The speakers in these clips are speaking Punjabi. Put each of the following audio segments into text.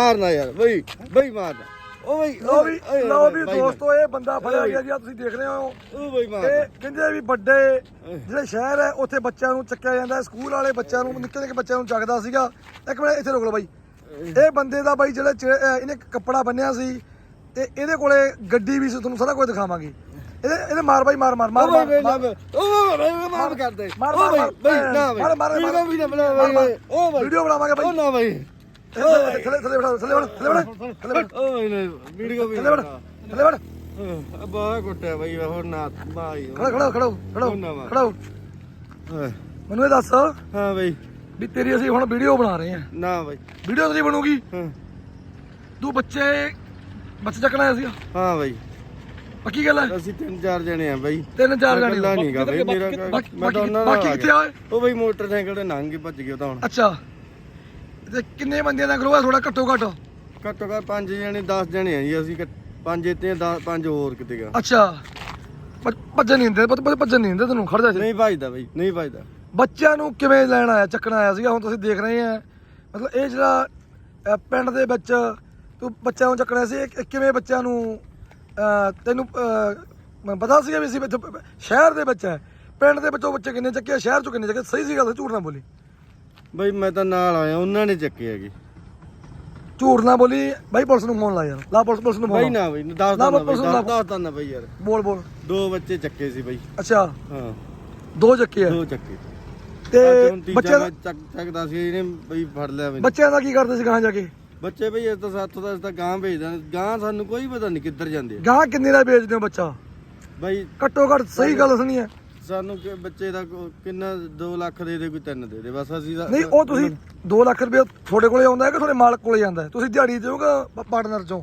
ਮਾਰਨਾ ਯਾਰ ਬਈ ਬਈ ਮਾਰਨਾ। ਉਹ ਬਈ ਲਓ ਵੀ ਓਏ, ਵੀ ਦੋਸਤੋ ਇਹ ਬੰਦਾ ਫੜਿਆ। ਗਿਆ ਜੀ ਤੁਸੀਂ ਦੇਖ ਰਹੇ ਹੋ। ਉਹ ਬਈ ਇਹ ਮਾਰਨਾ ਕਹਿੰਦੇ ਵੀ ਵੱਡੇ ਜਿਹੜੇ ਸ਼ਹਿਰ ਹੈ ਉੱਥੇ ਬੱਚਿਆਂ ਨੂੰ ਚੱਕਿਆ ਜਾਂਦਾ ਸਕੂਲ ਵਾਲੇ ਬੱਚਿਆਂ ਨੂੰ ਨਿੱਕੇ ਨਿੱਕੇ ਬੱਚਿਆਂ ਨੂੰ ਚੱਕਦਾ ਸੀਗਾ। ਇੱਕ ਮਿੰਟ ਇੱਥੇ ਰੁਕ ਲਓ ਬਾਈ। ਇਹ ਬੰਦੇ ਦਾ ਬਾਈ ਜਿਹੜਾ ਇਹਨੇ ਕੱਪੜਾ ਬੰਨਿਆ ਸੀ ਤੇ ਇਹਦੇ ਕੋਲੇ ਗੱਡੀ ਵੀ ਸੀ ਤੁਹਾਨੂੰ ਸਾਰਾ ਕੁਝ ਦਿਖਾਵਾਂਗੇ। ਇਹਦੇ ਇਹਦੇ ਮਾਰ ਬਾਈ ਮਾਰ ਮਾਰ ਮਾਰ ਮਾਰ ਉਹ ਮਾਰ। ਕਰਦੇ। ਮਾਰ, ਬਈ ਮਾਰ, ਮਾਰ, ਨਾ ਮਾਰ, ਮਾਰ, ਵੀਡੀਓ ਮਾਰ। ਮਾਰ, ਮਾਰ। ਬਈ। ਵੀਡੀਓ ਬਣਾਵਾਂਗੇ ਬਾਈ। ਉਹ ਨਾ ਬਈ। ਥੱਲੇ ਥੱਲੇ ਥੱਲੇ ਬੜਾ ਥੱਲੇ ਬੜਾ ਥੱਲੇ ਬੜਾ ਥੱਲੇ ਬੜਾ ਉਹ ਬਈ ਨਾ ਵੀਡੀਓ ਵੀ ਥੱਲੇ ਬੜਾ ਥੱਲੇ ਬੜਾ ਬਾਹਰ ਕੁੱਟਿਆ ਬਈ ਹੋਰ ਨਾ ਬਾਈ ਖੜਾ ਖੜਾ ਖੜਾ ਖੜਾ ਉਹ ਨਾ ਮਾਰ। ਖੜਾ। ਹੋ। ਹਾਂ ਮੈਨੂੰ ਇਹ ਦੱਸ ਬਈ। ਵੀ ਤੇਰੀ ਅਸੀਂ ਹੁਣ ਵੀਡੀਓ ਬਣਾ ਰਹੇ ਹਾਂ। ਨਾ ਬਈ। ਵੀਡੀਓ ਤੇਰੀ ਬਣੂਗੀ। ਹਾਂ। ਤੂੰ ਬੱਚੇ ਬੱਚੇ ਚੱਕਣਾ ਆਇਆ ਸੀਗਾ ਹਾਂ ਬਈ। ਪੱਕੀ ਗੱਲ ਹੈ? ਅਸੀਂ ਤਿੰਨ ਚਾਰ ਜਣੇ ਆ ਬਈ। ਤਿੰਨ ਚਾਰ ਜਾਣੇ ਹੋ। ਨਹੀਂ ਗਾ ਬਈ ਮੇਰਾ ਬਾਕੀ- ਮੈਂ ਤਾਂ ਉਹਨਾਂ ਬਾਕੀ ਨਾਲ ਆ ਕਿੱਥੇ। ਆਏ ਉਹ ਬਈ ਮੋਟਰਸਾਈਕਲ ਤੇ ਕੇ ਭੱਜ ਗਿਆ ਉਹ ਤਾਂ ਹੁਣ। ਅੱਛਾ। ਤੇ ਕਿੰਨੇ ਬੰਦਿਆਂ ਦਾ ਗਰੋਹ ਹੈ ਥੋੜਾ ਘੱਟੋ ਘੱਟ? ਘੱਟੋ ਘੱਟ ਪੰਜ ਜਣੇ 10 ਜਣੇ ਆ ਜੀ ਅਸੀਂ ਘੱਟ- ਪੰਜ ਇੱਥੇ 10 ਪੰਜ ਹੋਰ ਕਿਤੇ ਗਾ ਅੱਛਾ। ਭੱਜ- ਭੱਜਣ ਨਹੀਂ ਦਿੰਦੇ ਪਤਾ ਭੱਜਣ ਨਹੀਂ ਦਿੰਦੇ ਤੈਨੂੰ ਖੜ ਜਾ ਇੱਥੇ। ਨਹੀਂ ਭੱਜਦਾ ਬਈ ਨਹੀਂ ਭੱਜਦਾ। ਬੱਚਿਆਂ ਨੂੰ ਕਿਵੇਂ ਲੈਣ ਆਇਆ ਚੱਕਣ ਆਇਆ ਸੀਗਾ ਹੁਣ ਤੁਸੀਂ ਦੇਖ ਰਹੇ ਆ। ਮਤਲਬ ਇਹ ਜਿਹੜਾ ਅਹ, ਪਿੰਡ ਦੇ ਵਿੱਚ ਤੂੰ ਬੱਚਿਆਂ ਨੂੰ ਚੱਕਣਾ ਸੀ ਇਹ ਕਿਵੇਂ ਬੱਚਿਆਂ ਨੂੰ ਅਹ, ਤੈਨੂੰ ਅਹ, ਮੈਨੂੰ ਪਤਾ ਸੀਗਾ ਵੀ ਅਸੀਂ ਇੱਥੇ ਪ- ਸ਼ਹਿਰ ਦੇ ਵਿੱਚ ਹੈ ਪਿੰਡ ਦੇ ਵਿੱਚੋਂ ਬੱਚੇ ਕਿੰਨੇ ਚੱਕੇ ਆ, ਸ਼ਹਿਰ ਚੋਂ ਕਿੰਨੇ ਚੱਕੇ ਸਹੀ ਸੀ ਗੱਲ ਝੂਠ ਨਾ ਬੋਲੀ। ਬਈ ਮੈਂ ਤਾਂ ਨਾਲ ਆਇਆ ਉਹਨਾਂ ਨੇ ਚੱਕੇ ਹੈਗੇ। ਝੂਠ ਨਾ ਬੋਲੀ ਬਾਈ ਪੁਲਿਸ ਨੂੰ ਫੋਨ ਲਾ ਯਾਰ। ਲਾ ਪੁਲਿਸ ਪੁਲਿਸ ਨੂੰ ਬਈ ਫੋਨ। ਨਾ ਬਈ ਦੱਸ ਨਾ ਬਈ, ਬਈ ਨੂੰ ਦੱਸ ਦੰਨਾ ਬਈ ਯਾਰ। ਬੋਲ ਬੋਲ। ਦੋ ਬੱਚੇ ਚੱਕੇ ਸੀ ਬਈ। ਅੱਛਾ। ਹਾਂ। ਦੋ ਚੱਕੇ ਆ। ਦੋ ਚੱਕੇ। ਤੇ ਮੈਂ ਦਾ ਚੱਕ ਚੱਕਦਾ ਸੀ ਇਹਨੇ ਬਈ ਫੜ ਲਿਆ ਮੈਨੂੰ। ਬੱਚਿਆਂ ਦਾ ਕੀ ਕਰਦੇ ਸੀ ਗਾਂ ਜਾ ਕੇ? ਬੱਚੇ ਬਈ ਇਹ ਤਾਂ ਸਾਥੋਂ ਦਾ ਤਾਂ ਗਾਂ ਭੇਜਦਾ ਗਾਂ ਸਾਨੂੰ ਕੋਈ ਪਤਾ ਨਹੀਂ ਕਿੱਧਰ ਜਾਂਦੇ ਆ। ਗਾਂ ਕਿੰਨੇ ਦਾ ਵੇਚਦੇ ਹੋ ਬੱਚਾ? ਬਈ ਘੱਟੋ ਘੱਟ ਸਹੀ ਗੱਲ ਸੁਣੀ ਹੈ। ਸਾਨੂੰ ਕਿ ਬੱਚੇ ਦਾ ਕੋ- ਕਿੰਨਾ 2 ਲੱਖ ਦੇ ਦੇ ਕੋਈ 3 ਦੇ ਦੇ ਬਸ ਅਸੀਂ ਤਾਂ- ਨਹੀਂ ਉਹ ਤੁਸੀਂ 2 ਲੱਖ ਰੁਪਏ ਤੁਹਾਡੇ ਕੋਲੇ ਆਉਂਦਾ ਹੈ ਕਿ ਤੁਹਾਡੇ ਮਾਲਕ ਕੋਲੇ ਜਾਂਦਾ ਹੈ? ਤੁਸੀਂ ਦਿਹਾੜੀ ਦਿਓਗੇ ਪਾਰਟਨਰ ਚੋਂ?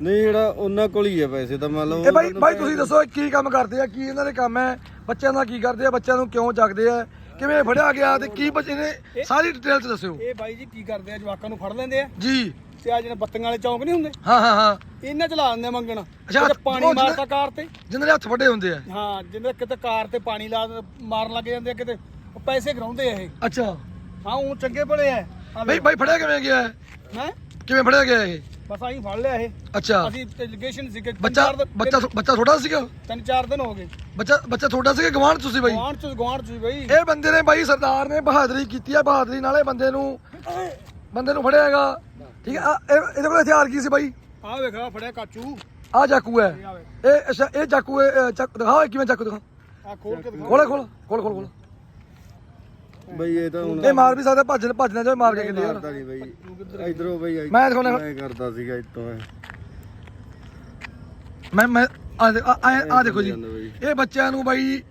ਨਹੀਂ ਜਿਹੜਾ ਉਹਨਾਂ ਕੋਲ ਹੀ ਆ ਪੈਸੇ ਤਾਂ ਮੰਨ ਲਓ ਇਹ ਬਾਈ ਬਾਈ ਤੁਸੀਂ ਦੱਸੋ ਇਹ ਕੀ ਕੰਮ ਕਰਦੇ ਆ ਕੀ ਇਹਨਾਂ ਦੇ ਕੰਮ ਹੈ? ਬੱਚਿਆਂ ਦਾ ਕੀ ਕਰਦੇ ਆ? ਬੱਚਿਆਂ ਨੂੰ ਕਿਉਂ ਜਗਦੇ ਆ? ਕਿਵੇਂ ਫੜਿਆ ਗਿਆ ਤੇ ਕੀ ਬੱਚੇ ਨੇ? ਸਾਰੀ ਡਿਟੇਲ ਚ ਦੱਸਿਓ। ਇਹ ਬਾਈ ਜੀ ਕੀ ਕਰਦੇ ਆ? ਜਵਾਕਾਂ ਨੂੰ ਫੜ ਲੈਂਦੇ ਆ। ਜੀ। ਤੇ ਆ ਜਿਹੜੇ ਬੱਤੀਆਂ ਵਾਲੇ ਚੌਂਕ ਨਹੀਂ ਹੁੰਦੇ? ਹਾਂ ਹਾਂ ਹਾਂ। ਇਹਨਾਂ ਚ ਲਾ ਦਿੰਦੇ ਆ ਮੰਗਣ। ਅੱਛਾ, ਪਾਣੀ ਉਹ ਮਾਰਤਾ ਕਾਰ ਤੇ। ਜਿਨ੍ਹਾਂ ਦੇ ਹੱਥ ਵੱਡੇ ਹੁੰਦੇ ਆ। ਹਾਂ ਜਿੰਦੇ ਕਿਤੇ ਕਾਰ ਤੇ ਪਾਣੀ ਲਾ ਮਾਰਨ ਲੱਗ ਜਾਂਦੇ ਆ ਕਿਤੇ ਉਹ ਪੈਸੇ ਗਰਾਉਂਦੇ ਆ ਇਹ। ਅੱਛਾ। ਹਾਂ ਉਹ ਚੰਗੇ ਭਲੇ ਆ। ਬਾਈ ਬਾਈ ਫੜਿਆ ਕਿਵੇਂ ਗਿਆ ਹੈ? ਹੈ? ਕਿਵੇਂ ਫੜਿਆ ਗਿਆ ਇਹ? ਬਸ ਆਹੀ ਫੜ ਲਿਆ ਇਹ। ਅੱਛਾ। ਅਸੀਂ ਡੈਲੀਗੇਸ਼ਨ ਸੀ ਕਿ ਬੱਚਾ ਬੱਚਾ ਬੱਚਾ ਛੋਟਾ ਸੀਗਾ? ਤਿੰਨ ਚਾਰ ਦਿਨ ਹੋ ਗਏ। ਬੱਚਾ ਬੱਚਾ ਛੋਟਾ ਸੀਗਾ ਗਵਾਂਢ ਤੁਸੀਂ ਬਾਈ? ਗਵਾਂਢ ਚ ਗਵਾਂਢ ਚ ਬਈ। ਇਹ ਬੰਦੇ ਨੇ ਬਾਈ ਸਰਦਾਰ ਨੇ ਬਹਾਦਰੀ ਕੀਤੀ ਆ ਬਹਾਦਰੀ ਨਾਲੇ ਬੰਦੇ ਨੂੰ ਬੰਦੇ ਨੂੰ ਫੜਿਆ ਹੈਗਾ। ਠੀਕ ਹੈ ਆ, ਇਹ- ਇਹਦੇ ਕੋਲ ਹਥਿਆਰ ਕੀ ਸੀ ਬਾਈ? ਆਹ ਵੇਖ ਆ ਫੜਿਆ ਕਾਚੂ। ਆ ਚਾਕੂ ਹੈ। ਇਹ ਅੱਛਾ ਇਹ ਚਾਕੂ ਹੈ ਇਹ ਚਾਕੂ ਦਿਖਾ ਇਹ ਕਿਵੇਂ ਚਾਕੂ ਦਿਖਾ ਆ ਖੋਲ ਕੇ ਦਿਖਾ ਖੋਲੇ ਖੋਲ ਖੋਲ ਖੋਲ ਖੋਲ ਬਈ ਇਹ ਤਾਂ ਹੁਣ ਇਹ ਮਾਰ ਵੀ ਸਕਦਾ ਭੱਜ ਭੱਜਣਾ ਚਾਹੇ ਮਾਰ ਕੇ ਕਿਤੇ ਯਾਰ ਮਾਰਦਾ ਨਹੀਂ ਬਈ। ਇਧਰੋਂ ਬਈ ਇੱਧਰ- ਮੈਂ ਦਿਖਾਉਣਾ- ਮੈਂ ਕਰਦਾ ਸੀਗਾ ਇਤੋਂ ਮੈਂ ਮੈਂ ਆ ਦੇ- ਆ- ਆ ਆ ਦੇਖੋ ਜੀ। ਇਹ ਬੱਚਿਆਂ ਨੂੰ ਬਾਈ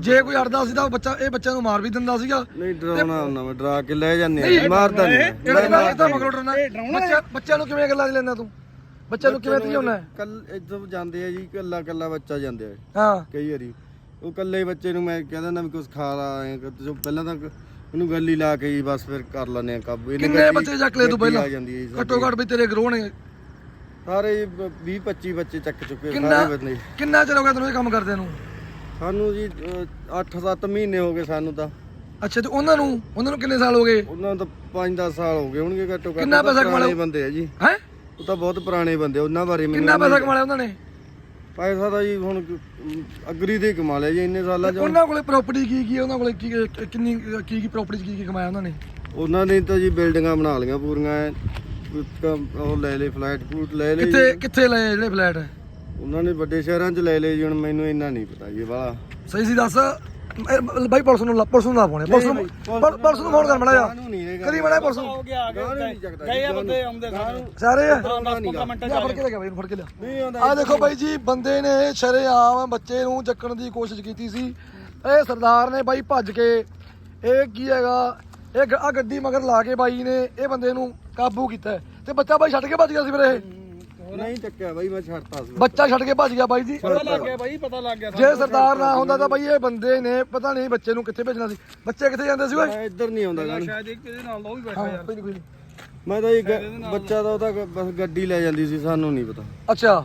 ਜੇ ਕੋਈ ਅੜਦਾ ਸੀ ਤਾਂ ਉਹ ਬੱਚਾ ਇਹ ਬੱਚਿਆਂ ਨੂੰ ਮਾਰ ਵੀ ਦਿੰਦਾ ਸੀਗਾ। ਨਹੀਂ ਡਰਾਉਣਾ ਹੁੰਦਾ ਮੈਂ ਡਰਾ ਕੇ ਲੈ ਜਾਂਦੇ ਨਹੀਂ, ਆ ਮਾਰਦਾ ਨਹੀਂ ਇਹਦਾ ਇਹਦਾ ਮਗਰੋਂ ਡਰਨਾ। ਬੱਚਿਆਂ ਬੱਚਿਆਂ ਨੂੰ ਕਿਵੇਂ ਗੱਲਾਂ 'ਚ ਲੈਂਦਾ ਤੂੰ? ਬੱਚਿਆਂ ਨੂੰ ਕਿਵੇਂ ਧਿਆਉਣਾ? ਹੈ ਕੱਲ ਇੱਧਰ ਜਾਂਦੇ ਆ ਜੀ ਕੱਲਾ ਕੱਲਾ ਬੱਚਾ ਜਾਂਦੇ ਆ। ਹਾਂ। ਕਈ ਵਾਰੀ। ਉਹ ਕੱਲੇ ਬੱਚੇ ਨੂੰ ਮੈਂ ਕਹਿ ਦਿੰਦਾ ਵੀ ਕੁਝ ਖਾ ਲਾ ਐਂ ਪਹਿਲਾਂ ਤਾਂ ਉਹਨੂੰ ਗੱਲ ਹੀ ਲਾ ਕੇ ਜੀ ਬਸ ਫਿਰ ਕਰ ਲੈਂਦੇ ਆ ਕਾਬੂ ਇਹਨੇ ਕਿੰਨੇ ਬੱਚੇ ਚੱਕ ਲਏ ਤੂੰ ਪਹਿਲਾਂ? ਹੈ ਘੱਟੋ ਘੱਟ ਵੀ ਤੇਰੇ ਗਰੋਹ ਨੇ ਸਾਰੇ 20 25 ਬੱਚੇ ਚੱਕ ਚੁੱਕੇ ਕਿੰਨਾ ਸਾਰੇ ਬੰਦੇ। ਕਿੰਨਾ ਚਿਰ ਹੋ ਗਿਆ ਤੈਨੂੰ ਇਹ ਕੰਮ ਕਰਦੇ ਨੂੰ? ਸਾਨੂੰ ਜੀ 8-7 ਮਹੀਨੇ ਹੋ ਗਏ ਸਾਨੂੰ ਤਾਂ। ਅੱਛਾ ਤੇ ਉਹਨਾਂ ਨੂੰ? ਉਹਨਾਂ ਨੂੰ ਕਿੰਨੇ ਸਾਲ ਹੋ ਗਏ? ਉਹਨਾਂ ਨੂੰ ਤਾਂ 5-10 ਸਾਲ ਹੋ ਗਏ ਹੋਣਗੇ ਘੱਟੋ ਘੱਟ। ਕਿੰਨਾ ਪੈਸਾ ਕਮਾ ਲਿਆ? ਬੰਦੇ ਆ ਜੀ। ਹੈ? ਉਹ ਤਾਂ ਬਹੁਤ ਪੁਰਾਣੇ ਬੰਦੇ ਉਹਨਾਂ ਬਾਰੇ ਮੈਨੂੰ ਕਿੰਨਾ ਪੈਸਾ ਕਮਾ ਲਿਆ ਉਹਨਾਂ ਨੇ? ਪੈਸਾ ਤਾਂ ਜੀ ਹੁਣ ਅਗਰੀ ਦੇ ਕਮਾ ਲਿਆ ਜੀ ਇੰਨੇ ਸਾਲਾਂ ਚ ਉਹਨਾਂ ਕੋਲੇ ਪ੍ਰਾਪਰਟੀ ਕੀ ਕੀ ਉਹਨਾਂ ਕੋਲੇ ਕੀ ਕਿੰਨੀ ਕੀ ਕੀ ਪ੍ਰਾਪਰਟੀ ਕੀ ਕੀ ਕਮਾਇਆ ਉਹਨਾਂ ਨੇ? ਉਹਨਾਂ ਨੇ ਤਾਂ ਜੀ ਬਿਲਡਿੰਗਾਂ ਬਣਾ ਲਈਆਂ ਪੂਰੀਆਂ ਉਹ ਲੈ ਲਏ ਫਲੈਟ ਫੂਟ ਲੈ ਲਏ ਕਿੱਥੇ। ਕਿੱਥੇ ਲਏ ਜਿਹੜੇ ਫਲੈਟ? ਉਹਨਾਂ ਨੇ ਵੱਡੇ ਸ਼ਹਿਰਾਂ 'ਚ ਲੈ ਲਏ ਜੀ ਹੁਣ ਮੈਨੂੰ ਇੰਨਾ ਨਹੀਂ ਪਤਾ ਜੀ ਵਾਲਾ। ਸਹੀ ਸੀ ਦੱਸ। ਇਹ ਬਾਈ ਪੁਲਿਸ ਨੂੰ ਲਾ- ਪੁਲਿਸ ਨੂੰ ਲਾ ਪਾਉਣੇ ਪੁਲਿਸ ਨੂੰ ਪੁਲ- ਪੁਲਿਸ ਨੂੰ ਫੋਨ ਕਰ ਮੜਾ ਜਾ ਨਹੀਂ ਕਰੀ ਮੜਾ ਪੁਲਿਸ ਨੂੰ ਹੋ ਗਿਆ ਆ ਗਾਹ ਗਏ ਨਹੀਂ ਚੱਕਦਾ ਗਏ ਆ ਜੀ, ਬੰਦੇ ਆਉਂਦੇ ਸਾਰੇ। ਸਾਰੇ ਆ। 10-15 ਮਿੰਟਾਂ ਚ ਜਾ ਆ ਫੜ ਗਏ। ਕੇ ਲੈ ਗਿਆ ਬਾਈ ਫੜ ਕੇ ਲਿਆ ਨਹੀਂ ਆਉਂਦਾ ਆ ਦੇਖੋ ਬਾਈ ਜੀ ਬੰਦੇ ਨੇ ਸ਼ਰੇਆਮ ਬੱਚੇ ਨੂੰ ਚੱਕਣ ਦੀ ਕੋਸ਼ਿਸ਼ ਕੀਤੀ ਸੀ। ਇਹ ਸਰਦਾਰ ਨੇ ਬਾਈ ਭੱਜ ਕੇ ਇਹ ਕੀ ਹੈਗਾ ਇਹ ਆ ਗੱਡੀ ਮਗਰ ਲਾ ਕੇ ਬਾਈ ਨੇ ਇਹ ਬੰਦੇ ਨੂੰ ਕਾਬੂ ਕੀਤਾ। ਹੈ। ਤੇ ਬੱਚਾ ਬਾਈ ਛੱਡ ਕੇ ਭੱਜ ਗਿਆ ਸੀ ਫਿਰ ਇਹ। ਨਹੀਂ ਚੱਕਿਆ ਬਾਈ ਮੈਂ ਛੱਡਤਾ ਸੀ। ਬੱਚਾ ਛੱਡ ਕੇ ਭੱਜ ਗਿਆ ਬਾਈ ਜੀ। ਪਤਾ ਲੱਗ ਗਿਆ ਬਾਈ ਪਤਾ ਲੱਗ ਗਿਆ ਜੇ ਸਰਦਾਰ ਨਾ ਹੁੰਦਾ ਤਾਂ ਬਾਈ ਇਹ ਬੰਦੇ ਨੇ ਪਤਾ ਨਹੀਂ ਬੱਚੇ ਨੂੰ ਕਿੱਥੇ ਭੇਜਣਾ ਸੀ। ਬੱਚੇ ਕਿੱਥੇ ਜਾਂਦੇ ਸੀ ਓਏ? ਇੱਧਰ ਨਹੀਂ ਆਉਂਦਾ। ਸ਼ਾਇਦ ਇੱਕ ਇਹਦੇ ਨਾਲ ਦਾ ਉਹ ਵੀ ਬੈਠਾ ਯਾਰ। ਕੋਈ ਨਹੀਂ ਕੋਈ ਨਹੀਂ ਮੈਂ ਤਾਂ ਇਹ ਬੱਚਾ ਤਾਂ ਉਹਦਾ ਬਸ ਗੱਡੀ ਲੈ ਜਾਂਦੀ ਸੀ ਸਾਨੂੰ ਨਹੀਂ ਪਤਾ। ਅੱਛਾ।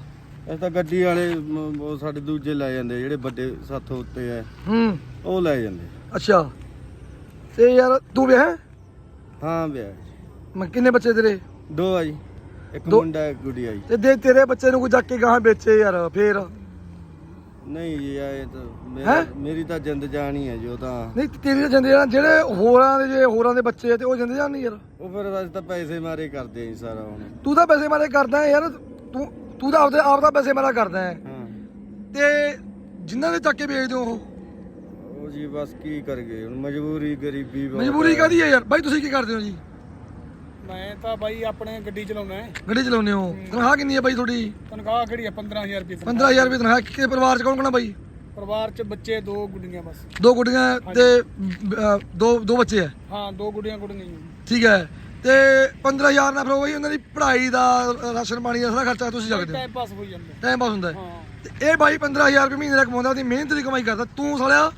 ਇਹ ਤਾਂ ਗੱਡੀ ਵਾਲੇ ਉਹ ਸਾਡੇ ਦੂਜੇ ਲੈ ਜਾਂਦੇ ਜਿਹੜੇ ਵੱਡੇ ਸਾਥੋਂ ਉੱਤੇ ਆ। ਹੂੰ। ਉਹ ਲੈ ਜਾਂਦੇ ਅੱਛਾ। ਤੇ ਯਾਰ ਤੂੰ ਵਿਆਹ ਹੈ? ਹਾਂ ਵਿਆਹ ਮੈਂ ਕਿੰਨੇ ਬੱਚੇ ਤੇਰੇ? ਦੋ ਆ ਜੀ। ਇੱਕ ਦੋ- ਮੁੰਡਾ ਇੱਕ ਗੁੜੀਆ ਜੀ। ਤੇ ਜੇ ਤੇਰੇ ਬੱਚੇ ਨੂੰ ਕੋਈ ਚੱਕ ਕੇ ਗਾਹਾਂ ਵੇਚੇ ਯਾਰ ਫੇਰ? ਨਹੀਂ ਜੀ ਇਹ ਤਾਂ ਹੈਂ? ਮੇਰਾ ਮੇਰੀ ਤਾਂ ਜਿੰਦ ਜਾਨ ਹੀ ਹੈ ਜੀ ਉਹ ਤਾਂ। ਨਹੀਂ ਤੇਰੀ ਤਾਂ ਜਾਂਦੇ ਆ ਜਿਹੜੇ ਹੋਰਾਂ ਦੇ ਜੇ ਹੋਰਾਂ ਦੇ ਬੱਚੇ ਆ ਤੇ ਉਹ ਜਾਂਦੇ ਜਾਂ ਨਹੀਂ ਯਾਰ। ਉਹ ਫਿਰ ਅਸੀਂ ਤਾਂ ਪੈਸੇ ਮਾਰੇ ਕਰਦੇ ਆ ਜੀ ਸਾਰਾ ਹੁਣ। ਤੂੰ ਤਾਂ ਪੈਸੇ ਮਾਰੇ ਕਰਦਾ ਹੈ ਯਾਰ ਤੂੰ ਤੂੰ ਤਾਂ ਆਪਦੇ ਆਪ ਦਾ ਪੈਸੇ ਮਾਰਾ ਕਰਦਾ ਹੈ। ਹਾਂ। ਤੇ ਜਿਨ੍ਹਾਂ ਦੇ ਚੱਕ ਕੇ ਵੇਚਦੇ ਹੋ ਉਹ? ਉਹ ਜੀ ਬਸ ਕੀ ਕਰ ਗਏ ਹੁਣ ਮਜਬੂਰੀ ਗਰੀਬੀ ਬਹੁਤ ਮਜਬੂਰੀ ਹੈ। ਕਾਦੀ ਹੈ ਯਾਰ? ਬਾਈ ਤੁਸੀਂ ਕੀ ਕਰਦੇ ਹੋ ਜੀ? ਮੈਂ ਤਾਂ ਬਾਈ ਆਪਣੇ ਗੱਡੀ ਚਲਾਉਣਾ ਹੈ। ਗੱਡੀ ਚਲਾਉਂਦੇ ਹੋ? ਤਨਖਾਹ ਕਿੰਨੀ ਹੈ ਬਾਈ ਤੁਹਾਡੀ? ਤਨਖਾਹ ਕਿਹੜੀ ਹੈ? 15000 ਰੁਪਏ ਤਨਖਾਹ। 15000 ਰੁਪਏ ਤਨਖਾਹ। ਕਿ ਪਰਿਵਾਰ ਚ ਕੌਣ ਕੌਣ ਬਾਈ? ਪਰਿਵਾਰ ਚ ਬੱਚੇ ਦੋ ਗੁੱਡੀਆਂ ਬਸ। ਦੋ ਗੁੱਡੀਆਂ ਤੇ ਦੋ ਦੋ ਬੱਚੇ ਆ ਹਾਂ ਦੋ ਗੁੱਡੀਆਂ ਗੁੱਡੀਆਂ ਹੀ ਠੀਕ ਹੈ। ਤੇ 15000 ਨਾਲ ਫਿਰ ਉਹ ਬਾਈ ਉਹਨਾਂ ਦੀ ਪੜ੍ਹਾਈ ਦਾ ਰਾਸ਼ਨ ਪਾਣੀ ਦਾ ਸਾਰਾ ਖਰਚਾ ਤੁਸੀਂ ਸਕਦੇ ਹੋ? ਟਾਈਮ ਪਾਸ ਹੋਈ ਜਾਂਦਾ ਟਾਈਮ ਪਾਸ ਹੁੰਦਾ ਹੈ। ਹਾਂ। ਤੇ ਇਹ ਬਾਈ 15000 ਰੁਪਏ ਮਹੀਨੇ ਦਾ ਕਮਾਉਂਦਾ ਉਹਦੀ ਮਿਹਨਤ ਦੀ ਕਮਾਈ ਕਰਦਾ। ਤੂੰ ਸਾਲਿਆ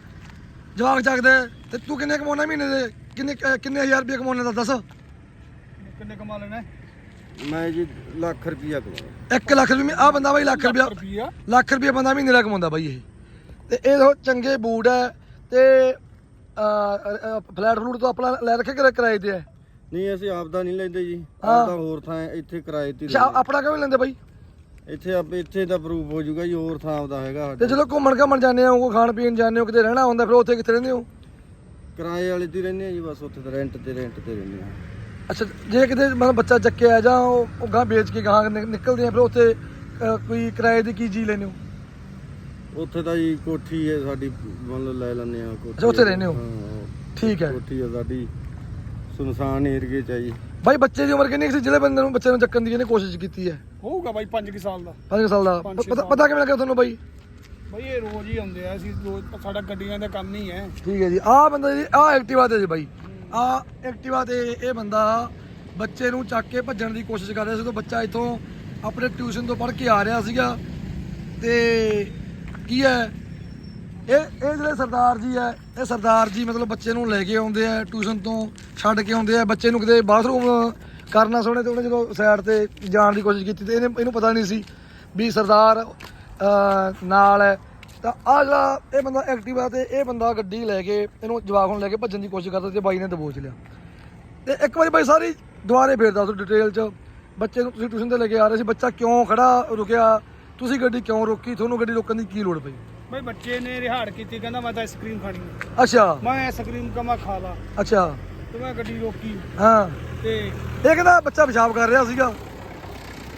ਜਵਾਕ ਚੱਕਦਾ ਹੈ, ਤੇ ਤੂੰ ਕਿੰਨੇ ਕਮਾਉਣਾ ਮਹੀਨੇ ਦੇ? ਕਿੰਨੇ ਕਿੰਨੇ ਹਜ਼ਾਰ ਰੁਪਏ ਕਮਾਉਣਾ ਦਾ ਦੱਸ। ਕਿੰਨੇ ਕਮਾ ਲੈਣਾ ਮੈਂ ਜੀ ਲੱਖ ਰੁਪਈਆ ਕਮਾਉਂਦਾ। 1 ਲੱਖ ਰੁਪਏ ਆ ਬੰਦਾ ਬਾਈ ਲੱਖ ਰੁਪਏ ਰੁਪਈਆ ਲੱਖ ਰੁਪਏ ਬੰਦਾ ਮਹੀਨੇ ਦਾ ਕਮਾਉਂਦਾ ਬਾਈ ਇਹ। ਤੇ ਇਹ ਦੇਖੋ ਚੰਗੇ ਬੂਟ ਹੈ ਤੇ ਫਲੈਟ ਫਲੂਟ ਤੋਂ ਆਪਣਾ ਲੈ ਰੱਖੇ ਕਿਰਾ ਕਿਰਾਏ ਤੇ ਹੈ? ਨਹੀਂ ਅਸੀਂ ਆਪ ਦਾ ਨਹੀਂ ਲੈਂਦੇ ਜੀ। ਹਾਂ। ਆਪ ਤਾਂ ਹੋਰ ਥਾਂ ਇੱਥੇ ਕਿਰਾਏ ਤੇ ਹੀ ਅੱਛਾ ਰਹਿੰਦੇ। ਆਪਣਾ ਕਿਵੇਂ ਲੈਂਦੇ ਬਾਈ? ਇੱਥੇ ਆਪ ਇੱਥੇ ਦਾ ਪ੍ਰੂਫ ਹੋ ਜਾਊਗਾ ਜੀ ਹੋਰ ਥਾਂ ਆਪਦਾ ਹੈਗਾ ਤੇ ਸਾਡਾ। ਜਦੋਂ ਘੁੰਮਣ ਘਾਮਣ ਜਾਂਦੇ ਹੋ ਕੋਈ ਖਾਣ ਪੀਣ ਜਾਂਦੇ ਹੋ ਕਿਤੇ ਰਹਿਣਾ ਹੁੰਦਾ ਫਿਰ ਉੱਥੇ ਕਿੱਥੇ ਰਹਿੰਦੇ ਹੋ? ਕਿਰਾਏ ਵਾਲੇ ਤੇ ਹੀ ਰਹਿੰਦੇ ਆ ਜੀ ਬਸ ਉੱਥੇ ਤਾਂ ਰੈਂਟ ਤੇ ਰੈਂਟ ਤੇ ਰਹਿੰਦੇ ਆ। ਅੱਛਾ ਜੇ ਕਿਤੇ ਮਤਲਬ ਬੱਚਾ ਚੱਕਿਆ ਜਾਂ ਉਹ ਉਹ ਗਾਂ ਵੇਚ ਕੇ ਗਾਂ ਨਿਕਲਦੇ ਆ ਫਿਰ ਉੱਥੇ ਕੋਈ ਕਿਰਾਏ ਦੀ ਕੀ ਚੀਜ਼ ਲੈਂਦੇ ਹੋ? ਉੱਥੇ ਤਾਂ ਜੀ ਕੋਠੀ ਹੈ ਸਾਡੀ ਮੰਨ ਲਓ ਲੈ ਲੈਂਦੇ ਆ ਕੋਠੀ ਅੱਛਾ, ਉੱਥੇ ਰਹਿੰਦੇ ਹੋ? ਹਾਂ, ਠੀਕ ਹੈ। ਕੋਠੀ ਹੈ ਸਾਡੀ ਸੁਨਸਾਨ ਏਰੀਏ ਚ ਆ ਜੀ। ਬਾਈ ਬੱਚੇ ਦੀ ਉਮਰ ਕਿੰਨੀ ਕੁ ਸੀ? ਜਿਹੜੇ ਬੰਦੇ ਨੂੰ ਬੱਚੇ ਨੂੰ ਚੱਕਣ ਦੀ ਇਹਨੇ ਕੋਸ਼ਿਸ਼ ਕੀਤੀ ਹੈ। ਹੋਊਗਾ ਬਾਈ 5 ਸਾਲ ਦਾ। 5 ਸਾਲ ਦਾ। ਪੰਜ ਪ- ਛੇ ਪਤਾ ਸਾਲ। ਪਤਾ ਕਿਵੇਂ ਲੱਗਿਆ ਤੁਹਾਨੂੰ ਬਾਈ? ਬਾਈ ਇਹ ਰੋਜ਼ ਹੀ ਆਉਂਦੇ ਆ ਅਸੀਂ ਰੋਜ਼ ਸਾਡਾ ਗੱਡੀਆਂ ਦਾ ਕੰਮ ਹੀ ਹੈ। ਠੀਕ ਹੈ ਜੀ। ਆਹ ਬੰਦਾ ਜੀ ਆਹ ਐਕਟਿਵਾ ਤੇ ਜੀ ਬਾਈ। ਆ ਐਕਟਿਵਾ ਤੇ ਇਹ ਬੰਦਾ ਬੱਚੇ ਨੂੰ ਚੱਕ ਕੇ ਭੱਜਣ ਦੀ ਕੋਸ਼ਿਸ਼ ਕਰ ਰਿਹਾ ਸੀ ਤਾਂ ਬੱਚਾ ਇੱਥੋਂ ਆਪਣੇ ਟਿਊਸ਼ਨ ਤੋਂ ਪੜ੍ਹ ਕੇ ਆ ਰਿਹਾ ਸੀਗਾ। ਤੇ ਕੀ ਹੈ? ਇਹ ਇਹ ਜਿਹੜੇ ਸਰਦਾਰ ਜੀ ਹੈ, ਇਹ ਸਰਦਾਰ ਜੀ ਮਤਲਬ ਬੱਚੇ ਨੂੰ ਲੈ ਕੇ ਆਉਂਦੇ ਆ ਟਿਊਸ਼ਨ ਤੋਂ, ਛੱਡ ਕੇ ਆਉਂਦੇ ਆ। ਬੱਚੇ ਨੂੰ ਕਿਤੇ ਬਾਥਰੂਮ ਕਰਨਾ ਸੋਹਣੇ ਤੇ ਉਹਨੇ ਜਦੋਂ ਸਾਈਡ ਤੇ ਜਾਣ ਦੀ ਕੋਸ਼ਿਸ਼ ਕੀਤੀ ਤੇ ਇਹਨੇ, ਇਹਨੂੰ ਪਤਾ ਨਹੀਂ ਸੀ ਵੀ ਸਰਦਾਰ ਨਾਲ ਹੈ। ਤਾਂ ਆ ਜਿਹੜਾ ਇਹ ਬੰਦਾ ਐਕਟਿਵਾ ਤੇ ਇਹ ਬੰਦਾ ਗੱਡੀ ਲੈ ਕੇ ਇਹਨੂੰ ਜਵਾਕ ਨੂੰ ਲੈ ਕੇ ਭੱਜਣ ਦੀ ਕੋਸ਼ਿਸ਼ ਕਰਦਾ ਤੇ ਬਾਈ ਨੇ ਦਬੋਚ ਲਿਆ। ਤੇ ਇੱਕ ਵਾਰੀ ਬਾਈ ਸਾਰੀ ਦੁਬਾਰੇ ਫੇਰ ਦੱਸੋ ਡਿਟੇਲ ਚ। ਬੱਚੇ ਨੂੰ ਤੁਸੀਂ ਟਿਊਸ਼ਨ ਤੇ ਲੈ ਕੇ ਆ ਰਹੇ ਸੀ ਬੱਚਾ ਕਿਉਂ ਖੜਾ ਰੁਕਿਆ? ਤੁਸੀਂ ਗੱਡੀ ਕਿਉਂ ਰੋਕੀ? ਤੁਹਾਨੂੰ ਗੱਡੀ ਰੋਕਣ ਦੀ ਕੀ ਲੋੜ ਪਈ? ਬਾਈ ਬੱਚੇ ਨੇ ਰਿਹਾੜ ਕੀਤੀ ਕਹਿੰਦਾ ਮੈਂ ਤਾਂ ਆਈਸਕ੍ਰੀਮ ਖਾਣੀ ਹੈ ਅੱਛਾ। ਮੈਂ ਆਈਸਕ੍ਰੀਮ ਕਮਾ ਖਾ ਲਾ। ਅੱਛਾ। ਤੇ ਮੈਂ ਗੱਡੀ ਰੋਕੀ। ਹਾਂ। ਤੇ ਇਹ ਕਹਿੰਦਾ ਬੱਚਾ ਪਿਸ਼ਾਬ ਕਰ ਰਿਹਾ ਸੀਗਾ।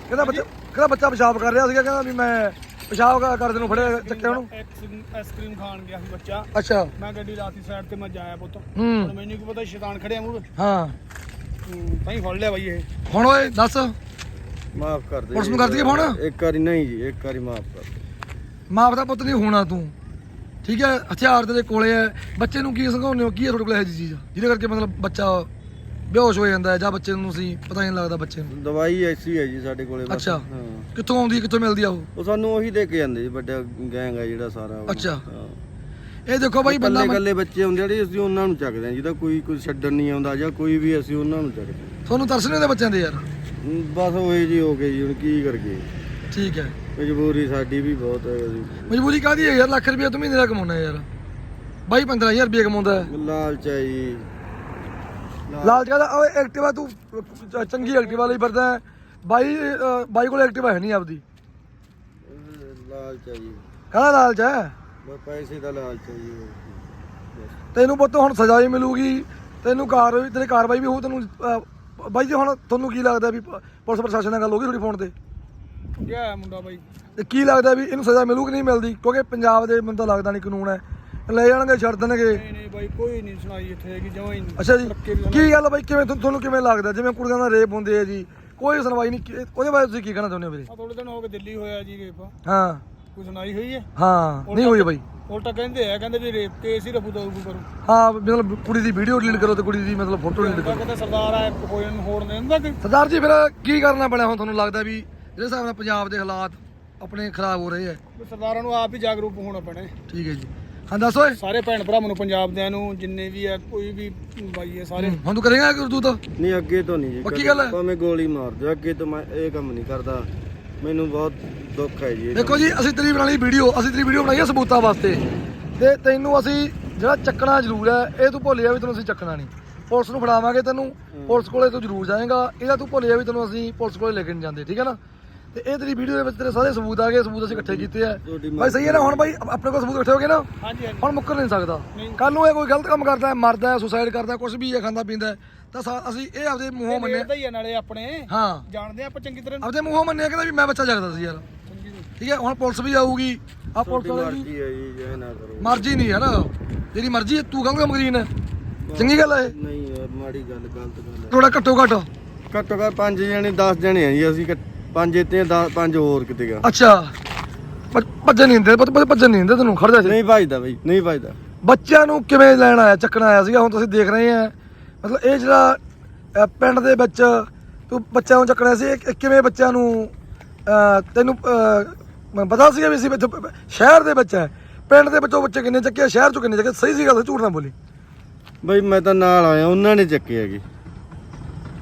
ਕਹਿੰਦਾ ਬੱਚਾ ਕਹਿੰਦਾ ਬੱਚਾ ਪਿਸ਼ਾਬ ਕਰ ਰਿਹਾ ਸੀਗਾ ਕਹਿੰਦਾ ਵੀ ਮੈਂ ਪਿਸ਼ਾਬ ਕਰ- ਕਰਦੇ ਨੂੰ ਫੜਿਆ ਚੱਕਿਆ ਉਹਨੂੰ? ਆਈਸਕ੍ਰੀਮ ਆਈਸਕ੍ਰੀਮ ਖਾਣ ਗਿਆ ਸੀ ਬੱਚਾ। ਅੱਛਾ। ਮੈਂ ਗੱਡੀ ਲਾਤੀ ਸਾਈਡ ਤੇ ਮੈਂ ਜਾਇਆ ਪੁੱਤ। ਹੂੰ। ਹੁਣ ਮੈਨੂੰ ਕੀ ਪਤਾ ਸ਼ੈਤਾਨ ਖੜਿਆ ਮੂਹਰੇ ਹਾਂ। ਤਾਂ ਹੀ ਫੜ ਲਿਆ ਬਾਈ ਇਹ। ਹੁਣ ਓਏ ਦੱਸ। ਮਾਫ ਕਰ ਦੇ। ਪੁਲਿਸ ਨੂੰ ਕਰ ਦਈਏ ਫੋਨ? ਇੱਕ ਵਾਰੀ ਨਹੀਂ ਜੀ ਇੱਕ ਵਾਰੀ ਮਾਫ ਕਰ ਦੇ। ਮਾਂ ਦਾ ਪੁੱਤ ਨਹੀਂ ਹੋਣਾ ਤੂੰ। ਠੀਕ ਹੈ ਹਥਿਆਰ ਤੇਰੇ ਕੋਲੇ ਹੈ ਬੱਚੇ ਨੂੰ ਕੀ ਸੰਘਾਉਂਦੇ ਹੋ? ਕੀ ਹੈ ਤੁਹਾਡੇ ਕੋਲ ਇਹ ਜਿਹੀ ਚੀਜ਼? ਜਿਹਦੇ ਕਰਕੇ ਮਤਲਬ ਬੱਚਾ ਬੇਹੋਸ਼ ਹੋ ਜਾਂਦਾ ਹੈ ਜਾਂ ਬੱਚੇ ਨੂੰ ਸੀ ਪਤਾ ਹੀ ਨਹੀਂ ਲੱਗਦਾ ਬੱਚੇ ਨੂੰ ਦਵਾਈ ਐਸੀ ਹੈ ਜੀ ਸਾਡੇ ਕੋਲੇ। ਅੱਛਾ। ਹਾਂ ਕਿੱਥੋਂ ਆਉਂਦੀ ਹੈ ਕਿੱਥੋਂ ਮਿਲਦੀ ਆ ਉਹ ਉਹ ਸਾਨੂੰ ਉਹੀ ਦੇ ਕੇ ਜਾਂਦੇ ਜੀ ਵੱਡਾ ਗੈਂਗ ਹੈ ਜਿਹੜਾ ਸਾਰਾ ਉਹ। ਅੱਛਾ। ਹਾਂ। ਇਹ ਦੇਖੋ ਬਾਈ ਬੰਦਾ ਇਕੱਲੇ ਇਕੱਲੇ ਬੱਚੇ ਹੁੰਦੇ ਜਿਹੜੇ ਅਸੀਂ ਉਹਨਾਂ ਨੂੰ ਚੱਕਦੇ ਹਾਂ ਜਿਹਦਾ ਕੋਈ ਕੋਈ ਛੱਡਣ ਨਹੀਂ ਆਉਂਦਾ ਜਾਂ ਕੋਈ ਵੀ ਅਸੀਂ ਉਹਨਾਂ ਨੂੰ ਚੱਕਦੇ ਹਾਂ। ਤੁਹਾਨੂੰ ਤਰਸ ਨਹੀਂ ਆਉਂਦਾ ਬੱਚਿਆਂ ਦੇ ਯਾਰ ਬਸ ਉਹੀ ਜੀ ਹੋ ਗਈ ਜੀ ਹੁਣ ਕੀ ਕਰਗੇ ਠੀਕ ਹੈ ਮਜਬੂਰੀ ਸਾਡੀ ਵੀ ਬਹੁਤ ਹੈ ਜੀ। ਮਜਬੂਰੀ ਕਾਦੀ ਹੈ ਯਾਰ ਲੱਖ ਰੁਪਏ ਤੂੰ ਮਹੀਨੇ ਦਾ ਕਮਾਉਣਾ ਯਾਰ ਬਾਈ 15000 ਰੁਪਏ ਕਮਾਉਂਦਾ ਹੈ ਲਾਲਚ ਹੈ ਜੀ ਲਾਲਚ ਕਹਦਾ ਓਏ ਐਕਟਿਵਾ ਤੂੰ ਚ- ਚੰਗੀ ਐਕਟਿਵਾ ਲਈ ਫਿਰਦਾ ਹੈ। ਬਾਈ ਬਾਈ ਕੋਲ ਐਕਟਿਵਾ ਹੈ ਨਹੀਂ ਆਪਦੀ। ਲਾਲਚ ਹੈ ਜੀ। ਕਹਿੰਦਾ ਲਾਲਚ ਹੈ? ਬਸ ਪੈਸੇ ਦਾ ਲਾਲਚ ਹੈ ਜੀ। ਬਸ। ਤੈਨੂੰ ਪੁੱਤ ਹੁਣ ਸਜ਼ਾ ਹੀ ਮਿਲੂਗੀ। ਤੈਨੂੰ ਕਾਰਵਾਈ ਤੇਰੀ ਕਾਰਵਾਈ ਵੀ ਹੋਊ ਤੈਨੂੰ ਬਾਈ ਜੀ ਹੁਣ ਤੁਹਾਨੂੰ ਕੀ ਲੱਗਦਾ ਵੀ ਪ- ਪੁਲਿਸ ਪ੍ਰਸ਼ਾਸਨ ਨਾਲ ਗੱਲ ਹੋ ਗਈ ਤੁਹਾਡੀ ਫੋਨ ਤੇ? ਗਿਆ ਹੈ ਮੁੰਡਾ ਬਾਈ? ਤੇ ਕੀ ਲੱਗਦਾ ਵੀ ਇਹਨੂੰ ਸਜ਼ਾ ਮਿਲੂਗੀ ਨਹੀਂ ਮਿਲਦੀ? ਕਿਉਂਕਿ ਪੰਜਾਬ ਦੇ ਮੈਨੂੰ ਤਾਂ ਲੱਗਦਾ ਨਹੀਂ ਕਾਨੂੰਨ ਹੈ। ਲੈ ਜਾਣਗੇ ਛੱਡ ਦੇਣਗੇ। ਨਹੀਂ ਨਹੀਂ ਬਾਈ ਕੋਈ ਨਹੀਂ ਸੁਣਾਈ ਇੱਥੇ ਹੈਗੀ ਜਮਾਂ ਹੀ ਨਹੀਂ। ਅੱਛਾ ਜੀ ਧੱਕੇ ਵੀ ਕੀ ਗੱਲ ਬਾਈ ਕਿਵੇਂ ਤੁਹਾਨੂੰ ਤੁਹਾਨੂੰ ਕਿਵੇਂ ਲੱਗਦਾ? ਜਿਵੇਂ ਕੁੜੀਆਂ ਦਾ ਰੇਪ ਹੁੰਦੇ ਆ ਜੀ ਕੋਈ ਸੁਣਵਾਈ ਨਹੀਂ ਕੀ- ਉਹਦੇ ਬਾਰੇ ਤੁਸੀਂ ਕੀ ਕਹਿਣਾ ਚਾਹੁੰਦੇ ਹੋ ਵੀਰੇ? ਆ ਥੋੜੇ ਦਿਨ ਹੋ ਗਏ ਦਿੱਲੀ ਹੋਇਆ ਜੀ ਰੇਪ। ਹਾਂ। ਕੋਈ ਸੁਣਾਈ ਹੋਈ ਹੈ? ਹਾਂ ਨਹੀਂ ਹੋਈ ਬਾਈ। ਉਲਟਾ ਕਹਿੰਦੇ ਆ ਕਹਿੰਦੇ ਵੀ ਰੇਪ ਕੇਸ ਹੀ ਰਫੂ ਦਰੂ ਕਰੋ ਹਾਂ ਮਤਲਬ ਕੁੜੀ ਦੀ ਵੀਡੀਓ ਡਿਲੀਟ ਕਰੋ ਤੇ ਕੁੜੀ ਦੀ ਮਤਲਬ ਫੋਟੋ ਡਿਲੀਟ ਕਰੋ। ਕਹਿੰਦਾ ਸਰਦਾਰ ਆ ਕੋਈ ਨੂੰ ਹੋਰ ਨਹੀਂ ਕਿ ਸਰਦਾਰ ਜੀ ਫਿਰ ਕੀ ਕਰਨਾ ਪੈਣਾ ਹੁਣ ਤੁਹਾਨੂੰ ਲੱਗਦਾ ਵੀ ਜਿਹੜੇ ਹਿਸਾਬ ਨਾਲ ਪੰਜਾਬ ਦੇ ਹਾਲਾਤ ਆਪਣੇ ਖਰਾਬ ਹੋ ਰਹੇ ਆ? ਵੀ ਸਰਦਾਰਾਂ ਨੂੰ ਆਪ ਹੀ ਜਾਗਰੂਕ ਹੋਣਾ ਪੈਣਾ ਹੈ। ਠੀਕ ਹੈ ਜੀ। ਹਾਂ ਦੱਸ ਓਏ। ਸਾਰੇ ਭੈਣ ਭਰਾਵਾਂ ਨੂੰ ਪੰਜਾਬ ਦਿਆਂ ਨੂੰ ਜਿੰਨੇ ਵੀ ਆ ਕੋਈ ਵੀ ਬਾਈ ਹੈ ਸਾਰੇ। ਹੁਣ ਤੂੰ ਕਰੇਗਾ ਗੁਰਦੂਤ ਨਹੀਂ ਅੱਗੇ ਤੋਂ ਨਹੀਂ ਜੀ ਪੱਕੀ। ਗੱਲ ਹੈ? ਭਾਵੇਂ ਗੋਲੀ ਮਾਰ ਦਿਓ ਅੱਗੇ ਤੋਂ ਮੈਂ ਇਹ ਕੰਮ ਨਹੀਂ ਕਰਦਾ। ਮੈਨੂੰ ਬਹੁਤ ਦੁੱਖ ਹੈ ਜੀ ਇਹ ਦੇਖੋ ਜੀ ਅਸੀਂ ਤੇਰੀ ਬਣਾਈ ਵੀਡੀਓ ਅਸੀਂ ਤੇਰੀ ਵੀਡੀਓ ਬਣਾਈ ਹੈ ਸਬੂਤਾਂ ਵਾਸਤੇ। ਤੇ ਤੈਨੂੰ ਅਸੀਂ ਜਿਹੜਾ ਚੱਕਣਾ ਜ਼ਰੂਰ ਹੈ ਇਹ ਤੂੰ ਭੁੱਲ ਜਾ ਵੀ ਤੈਨੂੰ ਅਸੀਂ ਚੱਕਣਾ ਨਹੀਂ। ਪੁਲਿਸ ਨੂੰ ਫੜਾਵਾਂਗੇ ਤੈਨੂੰ ਪੁਲਿਸ ਕੋਲੇ ਤੂੰ ਜ਼ਰੂਰ ਜਾਏਗਾ ਇਹਦਾ ਤੂੰ ਭੁੱਲ ਜਾ ਵੀ ਤੈਨੂੰ ਅਸੀਂ ਪੁਲਿਸ ਕੋਲੇ ਲੈ ਕੇ ਨਹੀਂ ਜਾਂਦੇ ਠੀਕ ਹੈ ਨਾ? ਤੇ ਇਹ ਤੇਰੀ ਵੀਡੀਓ ਦੇ ਵਿੱਚ ਤੇਰੇ ਸਾਰੇ ਸਬੂਤ ਆ ਗਏ ਸਬੂਤ ਅਸੀਂ ਇਕੱਠੇ ਕੀਤੇ ਆ। ਬਾਈ ਸਹੀ ਹੈ ਨਾ ਹੁਣ ਬਾਈ ਆਪਣੇ ਕੋਲ ਸਬੂਤ ਇਕੱਠੇ ਹੋ ਗਏ ਨਾ ਹਾਂਜੀ ਹਾਂਜੀ। ਹੁਣ ਮੁੱਕਰ ਨਹੀਂ ਸਕਦਾ। ਕੱਲ ਨੂੰ ਇਹ ਕੋਈ ਗਲਤ ਕੰਮ ਕਰਦਾ ਹੈ ਮਰਦਾ ਹੈ ਸੁਸਾਈਡ ਕਰਦਾ ਕੁਝ ਵੀ ਹੈ ਖਾਂਦਾ ਪੀਂਦਾ ਹੈ, ਤਾਂ ਸਾ- ਅਸੀਂ ਇਹ ਆਪਦੇ ਮੂੰਹੋਂ ਮੰਨੇ ਮੰਨਿਆ। ਹੀ ਆ ਨਾਲੇ ਆਪਣੇ। ਹਾਂ। ਜਾਣਦੇ ਆਪਾਂ ਚੰਗੀ ਤਰ੍ਹਾਂ। ਆਪਦੇ ਮੂੰਹੋਂ ਮੰਨਿਆ ਕਹਿੰਦਾ ਵੀ ਮੈਂ ਬੱਚਾ ਜਗਦਾ ਸੀ ਯਾਰ। ਠੀਕ ਹੈ ਹੁਣ ਪੁਲਿਸ ਵੀ ਆਊਗੀ ਆ ਪੁਲਿਸ ਵਾਲੇ ਮਰਜ਼ੀ ਹੈ ਜੀ ਜੇ ਨਾ ਕਰੋ। ਮਰਜ਼ੀ ਨਹੀਂ ਯਾਰ ਜਿਹੜੀ ਮਰਜ਼ੀ ਹੈ, ਤੂੰ ਕਹੂੰਗਾ ਮਗਰੀਨ। ਹੈ ਚੰਗੀ ਗੱਲ ਹੈ ਇਹ? ਨਹੀਂ ਯਾਰ ਮਾੜੀ ਗੱਲ ਗਲਤ ਗੱਲ ਥੋੜਾ ਘੱਟੋ ਘੱਟ। ਹੈ ਘੱਟੋ ਘੱਟ ਪੰਜ ਜਣੇ 10 ਜਣੇ ਆ ਜੀ ਅਸੀਂ ਘੱਟ- ਪੰਜ ਇੱਥੇ 10 ਪੰਜ ਹੋਰ ਕਿਤੇ ਗਾ ਅੱਛਾ। ਭੱਜ- ਭੱਜਣ ਨਹੀਂ ਦਿੰਦੇ ਭੱਜ- ਭੱਜਣ ਨਹੀਂ ਦਿੰਦੇ ਤੈਨੂੰ ਖੜ ਜਾ ਨਹੀਂ ਭਜਦਾ ਬਈ ਨਹੀਂ ਭਜਦਾ। ਬੱਚਿਆਂ ਨੂੰ ਕਿਵੇਂ ਲੈਣ ਆਇਆ ਚੱਕਣ ਆਇਆ ਸੀਗਾ ਹੁਣ ਤੁਸੀਂ ਦੇਖ ਰਹੇ ਆ। ਮਤਲਬ ਇਹ ਜਿਹੜਾ ਅਹ, ਪਿੰਡ ਦੇ ਵਿੱਚ ਤੂੰ ਬੱਚਿਆਂ ਨੂੰ ਚੱਕਣਾ ਸੀ ਇਹ ਕਿਵੇਂ ਬੱਚਿਆਂ ਨੂੰ ਅਹ, ਤੈਨੂੰ ਅਹ, ਪਤਾ ਸੀਗਾ ਵੀ ਸੀ ਸ਼ਹਿਰ ਦੇ ਵਿੱਚ ਹੈ ਪਿੰਡ ਦੇ ਵਿੱਚੋਂ ਬੱਚੇ ਕਿੰਨੇ ਚੱਕੇ ਆ, ਸ਼ਹਿਰ ਚੋਂ ਕਿੰਨੇ ਚੱਕੇ ਸਹੀ ਸੀ ਗੱਲ ਝੂਠ ਨਾ ਬੋਲੀ। ਬਈ ਮੈਂ ਤਾਂ ਨਾਲ ਆਇਆ ਉਹਨਾਂ ਨੇ ਚੱਕੇ ਹੈਗੇ।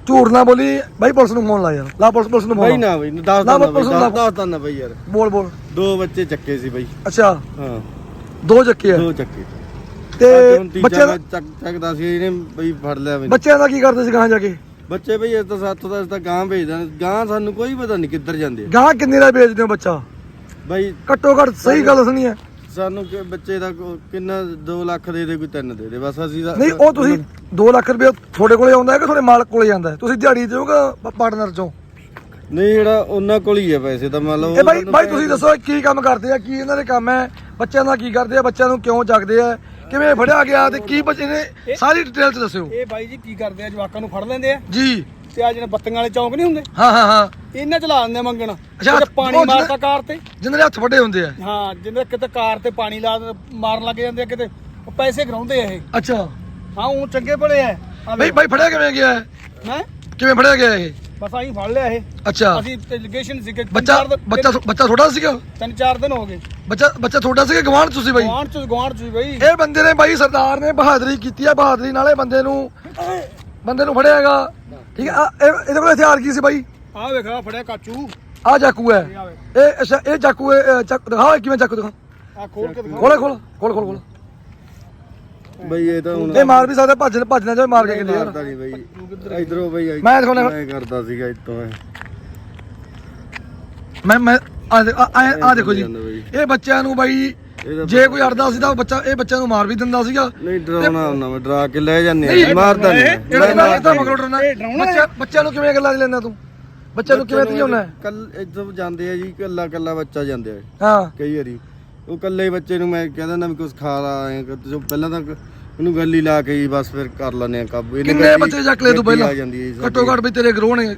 ਝੂਠ ਨਾ ਬੋਲੀ ਬਾਈ ਪੁਲਿਸ ਨੂੰ ਫੋਨ ਲਾ ਯਾਰ। ਲਾ ਪੁਲਿਸ ਪੁਲਿਸ ਨੂੰ ਬਈ ਫੋਨ ਨਾ ਬਈ ਦੱਸ ਨਾ, ਬਈ ਨਾ। ਦੱਸ ਦਿੰਦਾ ਬਈ ਯਾਰ। ਬੋਲ ਬੋਲ। ਦੋ ਬੱਚੇ ਚੱਕੇ ਸੀ ਬਈ। ਅੱਛਾ। ਹਾਂ। ਦੋ ਚੱਕੇ ਆ। ਦੋ ਚੱਕੇ। ਤੇ ਦਾ ਮੈਂ ਚੱਕ ਚੱਕਦਾ ਸੀ ਇਹਨੇ ਬਈ ਫੜ ਲਿਆ ਮੈਨੂੰ ਬੱਚਿਆਂ ਦਾ ਕੀ ਕਰਦੇ ਸੀ ਗਾਂ ਜਾ ਕੇ? ਬੱਚੇ ਬਈ ਇਸ ਤਾਂ ਸਾਥੋਂ ਦਾ ਇਸ ਤਾਂ ਗਾਂ ਭੇਜਦੇ ਨੇ ਗਾਂ ਸਾਨੂੰ ਕੋਈ ਪਤਾ ਨਹੀਂ ਕਿੱਧਰ ਜਾਂਦੇ ਗਾਂ ਕਿੰਨੇ ਦਾ ਵੇਚਦੇ ਹੋ ਬੱਚਾ? ਬਈ ਘੱਟੋ ਘੱਟ ਸਹੀ ਗੱਲ ਸੁਣੀ ਹੈ। ਸਾਨੂੰ ਕਿ ਬੱਚੇ ਦਾ ਕੋ- ਕਿੰਨਾ 2 ਲੱਖ ਦੇ ਦੇ ਕੋਈ 3 ਦੇ ਦੇ ਬਸ ਅਸੀਂ ਤਾਂ- ਨਹੀਂ ਉਹ ਤੁਸੀਂ 2 ਲੱਖ ਰੁਪਏ ਤੁਹਾਡੇ ਕੋਲੇ ਆਉਂਦਾ ਹੈ ਕਿ ਤੁਹਾਡੇ ਮਾਲਕ ਕੋਲੇ ਜਾਂਦਾ ਹੈ? ਤੁਸੀਂ ਦਿਹਾੜੀ ਦਿਓਗਾ ਪਾਰਟਨਰ ਚੋਂ? ਨਹੀਂ ਜਿਹੜਾ ਉਹਨਾਂ ਕੋਲ ਹੀ ਆ ਪੈਸੇ ਤਾਂ ਮੰਨ ਲਓ ਇਹ ਬਾਈ ਬਾਈ ਤੁਸੀਂ ਦੱਸੋ ਇਹ ਕੀ ਕੰਮ ਕਰਦੇ ਆ ਕੀ ਇਹਨਾਂ ਦੇ ਕੰਮ ਹੈ? ਬੱਚਿਆਂ ਦਾ ਕੀ ਕਰਦੇ ਆ ਬੱਚਿਆਂ ਨੂੰ ਕਿਉਂ ਚੱਕਦੇ ਆ? ਕਿਵੇਂ ਫੜਿਆ ਗਿਆ ਤੇ ਕੀ ਬੱਚੇ ਨੇ? ਸਾਰੀ ਡਿਟੇਲ ਚ ਦੱਸਿਓ। ਇਹ ਬਾਈ ਜੀ ਕੀ ਕਰਦੇ ਆ ਜਵਾਕਾਂ ਨੂੰ ਫੜ ਲੈਂਦੇ ਆ? ਜੀ। ਤੇ ਆ ਜਿਹੜੇ ਬੱਤੀਆਂ ਵਾਲੇ ਚੌਂਕ ਨਹੀਂ ਹੁੰਦੇ? ਹਾਂ ਹਾਂ ਹਾਂ। ਇਹਨਾਂ ਚ ਲਾ ਦਿੰਦੇ ਆ ਮੰਗਣ। ਅੱਛਾ, ਪਾਣੀ ਉਹ ਜਿਹੜੇ- ਮਾਰਦਾ ਕਾਰ ਤੇ। ਜਿਨ੍ਹਾਂ ਦੇ ਹੱਥ ਵੱਡੇ ਹੁੰਦੇ ਆ। ਹਾਂ ਜਿੰਦੇ ਕਿਤੇ ਕਾਰ ਤੇ ਪਾਣੀ ਲਾ ਮਾਰਨ ਲੱਗ ਜਾਂਦੇ ਆ ਕਿਤੇ। ਉਹ ਪੈਸੇ ਗਰਾਉਂਦੇ ਆ ਇਹ। ਅੱਛਾ। ਹਾਂ ਉਹ ਚੰਗੇ ਬੜੇ ਆ। ਆ ਬਈ ਬਾਈ ਫੜਿਆ ਕਿਵੇਂ ਗਿਆ ਹੈ? ਹੈ? ਕਿਵੇਂ ਫੜਿਆ ਗਿਆ ਇਹ? ਬਸ ਆਹੀ ਫੜ ਲਿਆ ਇਹ। ਅੱਛਾ। ਅਸੀਂ ਡੈਲੀਗੇਸ਼ਨ ਸੀ ਕਿ ਤਿੰਨ ਬੱਚਾ ਚਾਰ ਦਿਨ- ਬੱਚਾ ਬੱਚਾ ਛੋਟਾ ਸੀਗਾ? ਤਿੰਨ ਚਾਰ ਦਿਨ ਹੋ ਗਏ। ਬੱਚਾ ਬੱਚਾ ਛੋਟਾ ਸੀਗਾ? ਗਵਾਂਢ ਤੁਸੀਂ ਬਾਈ? ਗਵਾਂਢ ਚ ਗਵਾਂਢ ਚ ਬਈ। ਇਹ ਬੰਦੇ ਨੇ ਬਾਈ ਸਰਦਾਰ ਨੇ ਬਹਾਦਰੀ ਕੀਤੀ ਹੈ ਬਹਾਦਰੀ ਨਾਲੇ ਬੰਦੇ ਨੂੰ ਬੰਦੇ ਨੂੰ ਫੜਿਆ ਹੈਗਾ। ਠੀਕ ਹੈ ਆ, ਇਹ- ਇਹਦੇ ਕੋਲ ਹਥਿਆਰ ਕੀ ਸੀ ਬਾਈ? ਆਹ ਵੇਖਾ ਫੜਿਆ ਕਾਚੂ। ਆ ਚਾਕੂ ਹੈ। ਇਹ ਅੱਛਾ ਇਹ ਚਾਕੂ ਹੈ ਇਹ ਚਾਕੂ ਦਿਖਾ ਕਿਵੇਂ ਚਾਕੂ ਦਿਖਾ? ਆ ਖੋਲ ਕੇ ਦਿਖਾ। ਖੋਲੇ ਖੋਲ ਖੋਲ ਖੋਲ ਖੋਲ ਬਈ ਇਹ ਤਾਂ ਹੁਣ ਇਹ ਮਾਰ ਵੀ ਸਕਦਾ ਭੱਜ ਭੱਜਣਾ ਚਾਹੇ ਮਾਰ ਕੇ ਕਿੱਲੇ ਯਾਰ ਮਾਰਦਾ ਨਹੀਂ ਬਈ। ਇਧਰੋਂ ਬਈ ਇੱਧਰ- ਮੈਂ ਦਿਖਾਉਣਾ- ਮੈਂ ਕਰਦਾ ਸੀਗਾ ਇਤੋਂ ਮੈਂ ਮੈਂ ਆ ਦੇ- ਆ- ਆ- ਆ ਦੇਖੋ ਜੀ। ਇਹ ਬੱਚਿਆਂ ਨੂੰ ਬਾਈ ਜੇ ਕੋਈ ਅੜਦਾ ਸੀ ਤਾਂ ਉਹ ਬੱਚਾ ਇਹ ਬੱਚਿਆਂ ਨੂੰ ਮਾਰ ਵੀ ਦਿੰਦਾ ਸੀਗਾ। ਨਹੀਂ ਡਰਾਉਣਾ ਹੁੰਦਾ ਮੈਂ ਡਰਾ ਕੇ ਲੈ ਜਾਂਦੇ ਨਹੀਂ, ਆ ਮਾਰਦਾ ਨਹੀਂ ਜਿਹੜਾ ਮੈਂ। ਤਾਂ। ਮਗਰੋਂ ਡਰਨਾ ਡਰਾਉਣਾ ਬੱਚਿਆਂ ਨੂੰ ਕਿਵੇਂ ਗੱਲਾਂ 'ਚ ਲੈਂਦਾ ਤੂੰ? ਬੱਚਿਆਂ ਨੂੰ ਕਿਵੇਂ ਧਿਆਉਣਾ ਕੱਲ ਇੱਥੋਂ ਜਾਂਦੇ ਆ ਜੀ ਕੱਲਾ ਕੱਲਾ ਬੱਚਾ ਜਾਂਦੇ ਆ। ਹਾਂ। ਕਈ ਵਾਰੀ। ਉਹ ਕੱਲੇ ਹੀ ਬੱਚੇ ਨੂੰ ਮੈਂ ਕਹਿੰਦਾ ਨਾ ਵੀ ਕੁਝ ਖਾ ਲਾ ਐਂ ਪਹਿਲਾਂ ਤਾਂ ਉਹਨੂੰ ਗੱਲੀ ਲਾ ਕੇ ਹੀ ਬਸ ਫਿਰ ਕਰ ਲੈਂਦੇ ਆ ਕਾਬੂ ਇਹਨੇ ਕਿੰਨੇ ਬੱਚੇ ਚੱਕ ਲਏ ਤੂੰ ਪਹਿਲਾਂ? ਹੈ ਘੱਟੋ ਘੱਟ ਵੀ ਤੇਰੇ ਗਰੋਹ ਨੇ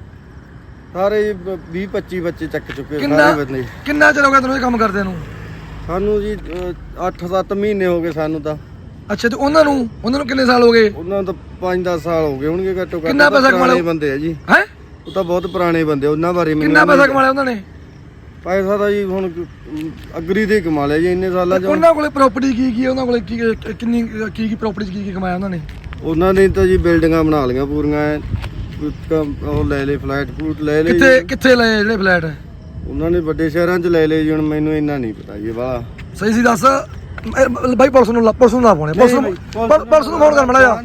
ਸਾਰੇ 20 25 ਬੱਚੇ ਚੱਕ ਚੁੱਕੇ ਕਿੰਨਾ ਸਾਰੇ ਬੰਦੇ। ਕਿੰਨਾ ਚਿਰ ਹੋ ਗਿਆ ਤੈਨੂੰ ਇਹ ਕੰਮ ਕਰਦੇ ਨੂੰ? ਸਾਨੂੰ ਜੀ 8-7 ਮਹੀਨੇ ਹੋ ਗਏ ਸਾਨੂੰ ਤਾਂ। ਅੱਛਾ ਤੇ ਉਹਨਾਂ ਨੂੰ ਉਹਨਾਂ ਨੂੰ ਕਿੰਨੇ ਸਾਲ ਹੋ ਗਏ? ਉਹਨਾਂ ਨੂੰ ਤਾਂ 5-10 ਸਾਲ ਹੋ ਗਏ ਹੋਣਗੇ ਘੱਟੋ ਘੱਟ। ਕਿੰਨਾ ਪੈਸਾ ਕਮਾ ਲਿਆ? ਬੰਦੇ ਆ ਜੀ। ਹੈ? ਉਹ ਤਾਂ ਬਹੁਤ ਪੁਰਾਣੇ ਬੰਦੇ ਉਹਨਾਂ ਬਾਰੇ ਕਿੰਨਾ ਪੈਸਾ ਕਮਾ ਲਿਆ ਉਹਨਾਂ ਨੇ? ਪੈਸਾ ਤਾਂ ਜੀ ਹੁਣ ਅਗਰੀ ਦੇ ਕਮਾ ਲਿਆ ਜੀ ਇੰਨੇ ਸਾਲਾਂ ਚ ਉਹਨਾਂ ਕੋਲੇ ਪ੍ਰਾਪਰਟੀ ਕੀ ਕੀ ਉਹਨਾਂ ਕੋਲੇ ਕੀ ਕਿੰਨੀ ਕੀ ਕੀ ਪ੍ਰਾਪਰਟੀ ਕੀ ਕੀ ਕਮਾਇਆ ਉਹਨਾਂ ਨੇ? ਉਹਨਾਂ ਨੇ ਤਾਂ ਜੀ ਬਿਲਡਿੰਗਾਂ ਬਣਾ ਲਈਆਂ ਪੂਰੀਆਂ ਉਹ ਲੈ ਲਏ ਫਲੈਟ ਫੂਟ ਲੈ ਲਏ ਕਿੱਥੇ। ਕਿੱਥੇ ਲਏ ਜਿਹੜੇ ਫਲੈਟ? ਉਹਨਾਂ ਨੇ ਵੱਡੇ ਸ਼ਹਿਰਾਂ 'ਚ ਲੈ ਲਏ ਜੀ ਹੁਣ ਮੈਨੂੰ ਇੰਨਾ ਨਹੀਂ ਪਤਾ ਜੀ ਵਾਹ। ਸਹੀ ਸੀ ਦੱਸ। ਇਹ ਬਾਈ ਪੁਲਿਸ ਨੂੰ ਲਾ- ਪੁਲਿਸ ਨੂੰ ਨਾ ਫੋਨ ਪੁਲਿਸ ਨੂੰ ਪੁਲ- ਪੁਲਿਸ ਨੂੰ ਫੋਨ ਕਰ ਮੜਾ ਜਾ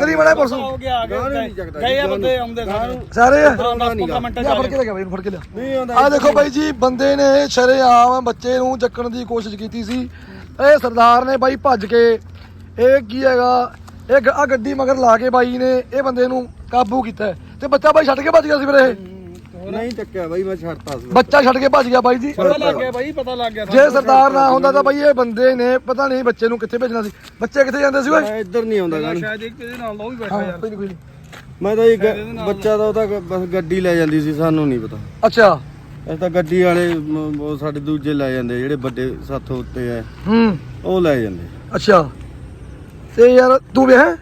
ਕਰੀ ਮੜਾ ਪੁਲਿਸ ਨੂੰ ਹੋ ਗਿਆ ਆ ਗਾਹ ਨੂੰ ਗਏ ਨਹੀਂ ਚੱਕਦਾ ਗਏ ਆ ਜੀ, ਬੰਦੇ ਆਉਂਦੇ ਸਾਰੇ। ਸਾਰੇ? ਆ? ਹਾਂ 10 ਮਿੰਟਾਂ ਚ ਫੜ ਕੇ ਲੈ ਗਿਆ ਬਾਈ ਫੜ ਕੇ ਲਿਆ। ਨਹੀਂ ਆਉਂਦਾ ਆ ਦੇਖੋ ਬਾਈ ਜੀ ਬੰਦੇ ਨੇ ਸ਼ਰੇਆਮ ਬੱਚੇ ਨੂੰ ਚੱਕਣ ਦੀ ਕੋਸ਼ਿਸ਼ ਕੀਤੀ ਸੀ। ਇਹ ਸਰਦਾਰ ਨੇ ਬਾਈ ਭੱਜ ਕੇ ਇਹ ਕੀ ਹੈਗਾ ਇਹ ਆ ਗੱਡੀ ਮਗਰ ਲਾ ਕੇ ਬਾਈ ਨੇ ਇਹ ਬੰਦੇ ਨੂੰ ਕਾਬੂ ਕੀਤਾ। ਹੈ। ਤੇ ਬੱਚਾ ਬਾਈ ਛੱਡ ਕੇ ਭੱਜ ਗਿਆ ਸੀ ਫਿਰ ਇਹ। ਨਹੀਂ ਚੱਕਿਆ ਬਾਈ ਮੈਂ ਛੱਡਤਾ ਸੀ। ਬੱਚਾ ਛੱਡ ਕੇ ਭੱਜ ਗਿਆ ਬਾਈ ਜੀ। ਪਤਾ ਲੱਗ ਗਿਆ ਬਾਈ ਪਤਾ ਲੱਗ ਗਿਆ ਜੇ ਸਰਦਾਰ ਨਾ ਹੁੰਦਾ ਤਾਂ ਬਾਈ ਇਹ ਬੰਦੇ ਨੇ ਪਤਾ ਨਹੀਂ ਬੱਚੇ ਨੂੰ ਕਿੱਥੇ ਭੇਜਣਾ ਸੀ। ਬੱਚੇ ਕਿੱਥੇ ਜਾਂਦੇ ਸੀ ਓਏ? ਇੱਧਰ ਨਹੀਂ ਆਉਂਦਾ ਗਾਣੀ ਸ਼ਾਇਦ ਇੱਕ ਇਹਦੇ ਨਾਲ ਉਹ ਵੀ ਬੈਠਾ ਹਾਂ ਯਾਰ। ਕੋਈ ਨਹੀਂ ਕੋਈ ਨਹੀਂ ਮੈਂ ਤਾਂ ਇਹ ਗ- ਬੱਚਾ ਦਾ ਉਹਦਾ ਗ- ਬਸ ਗੱਡੀ ਲੈ ਜਾਂਦੀ ਸੀ ਸਾਨੂੰ ਨਹੀਂ ਪਤਾ। ਅੱਛਾ। ਅਸੀਂ ਤਾਂ ਗੱਡੀ ਵਾਲੇ ਉਹ ਸਾਡੇ ਦੂਜੇ ਲੈ ਜਾਂਦੇ ਜਿਹੜੇ ਵੱਡੇ ਸਾਥੋਂ ਉੱਤੇ ਆ। ਹੂੰ। ਉਹ ਲੈ ਜਾਂਦੇ। ਅੱਛਾ। ਤੇ ਯਾਰ ਤੂੰ ਵਿਆਹ ਹੈ?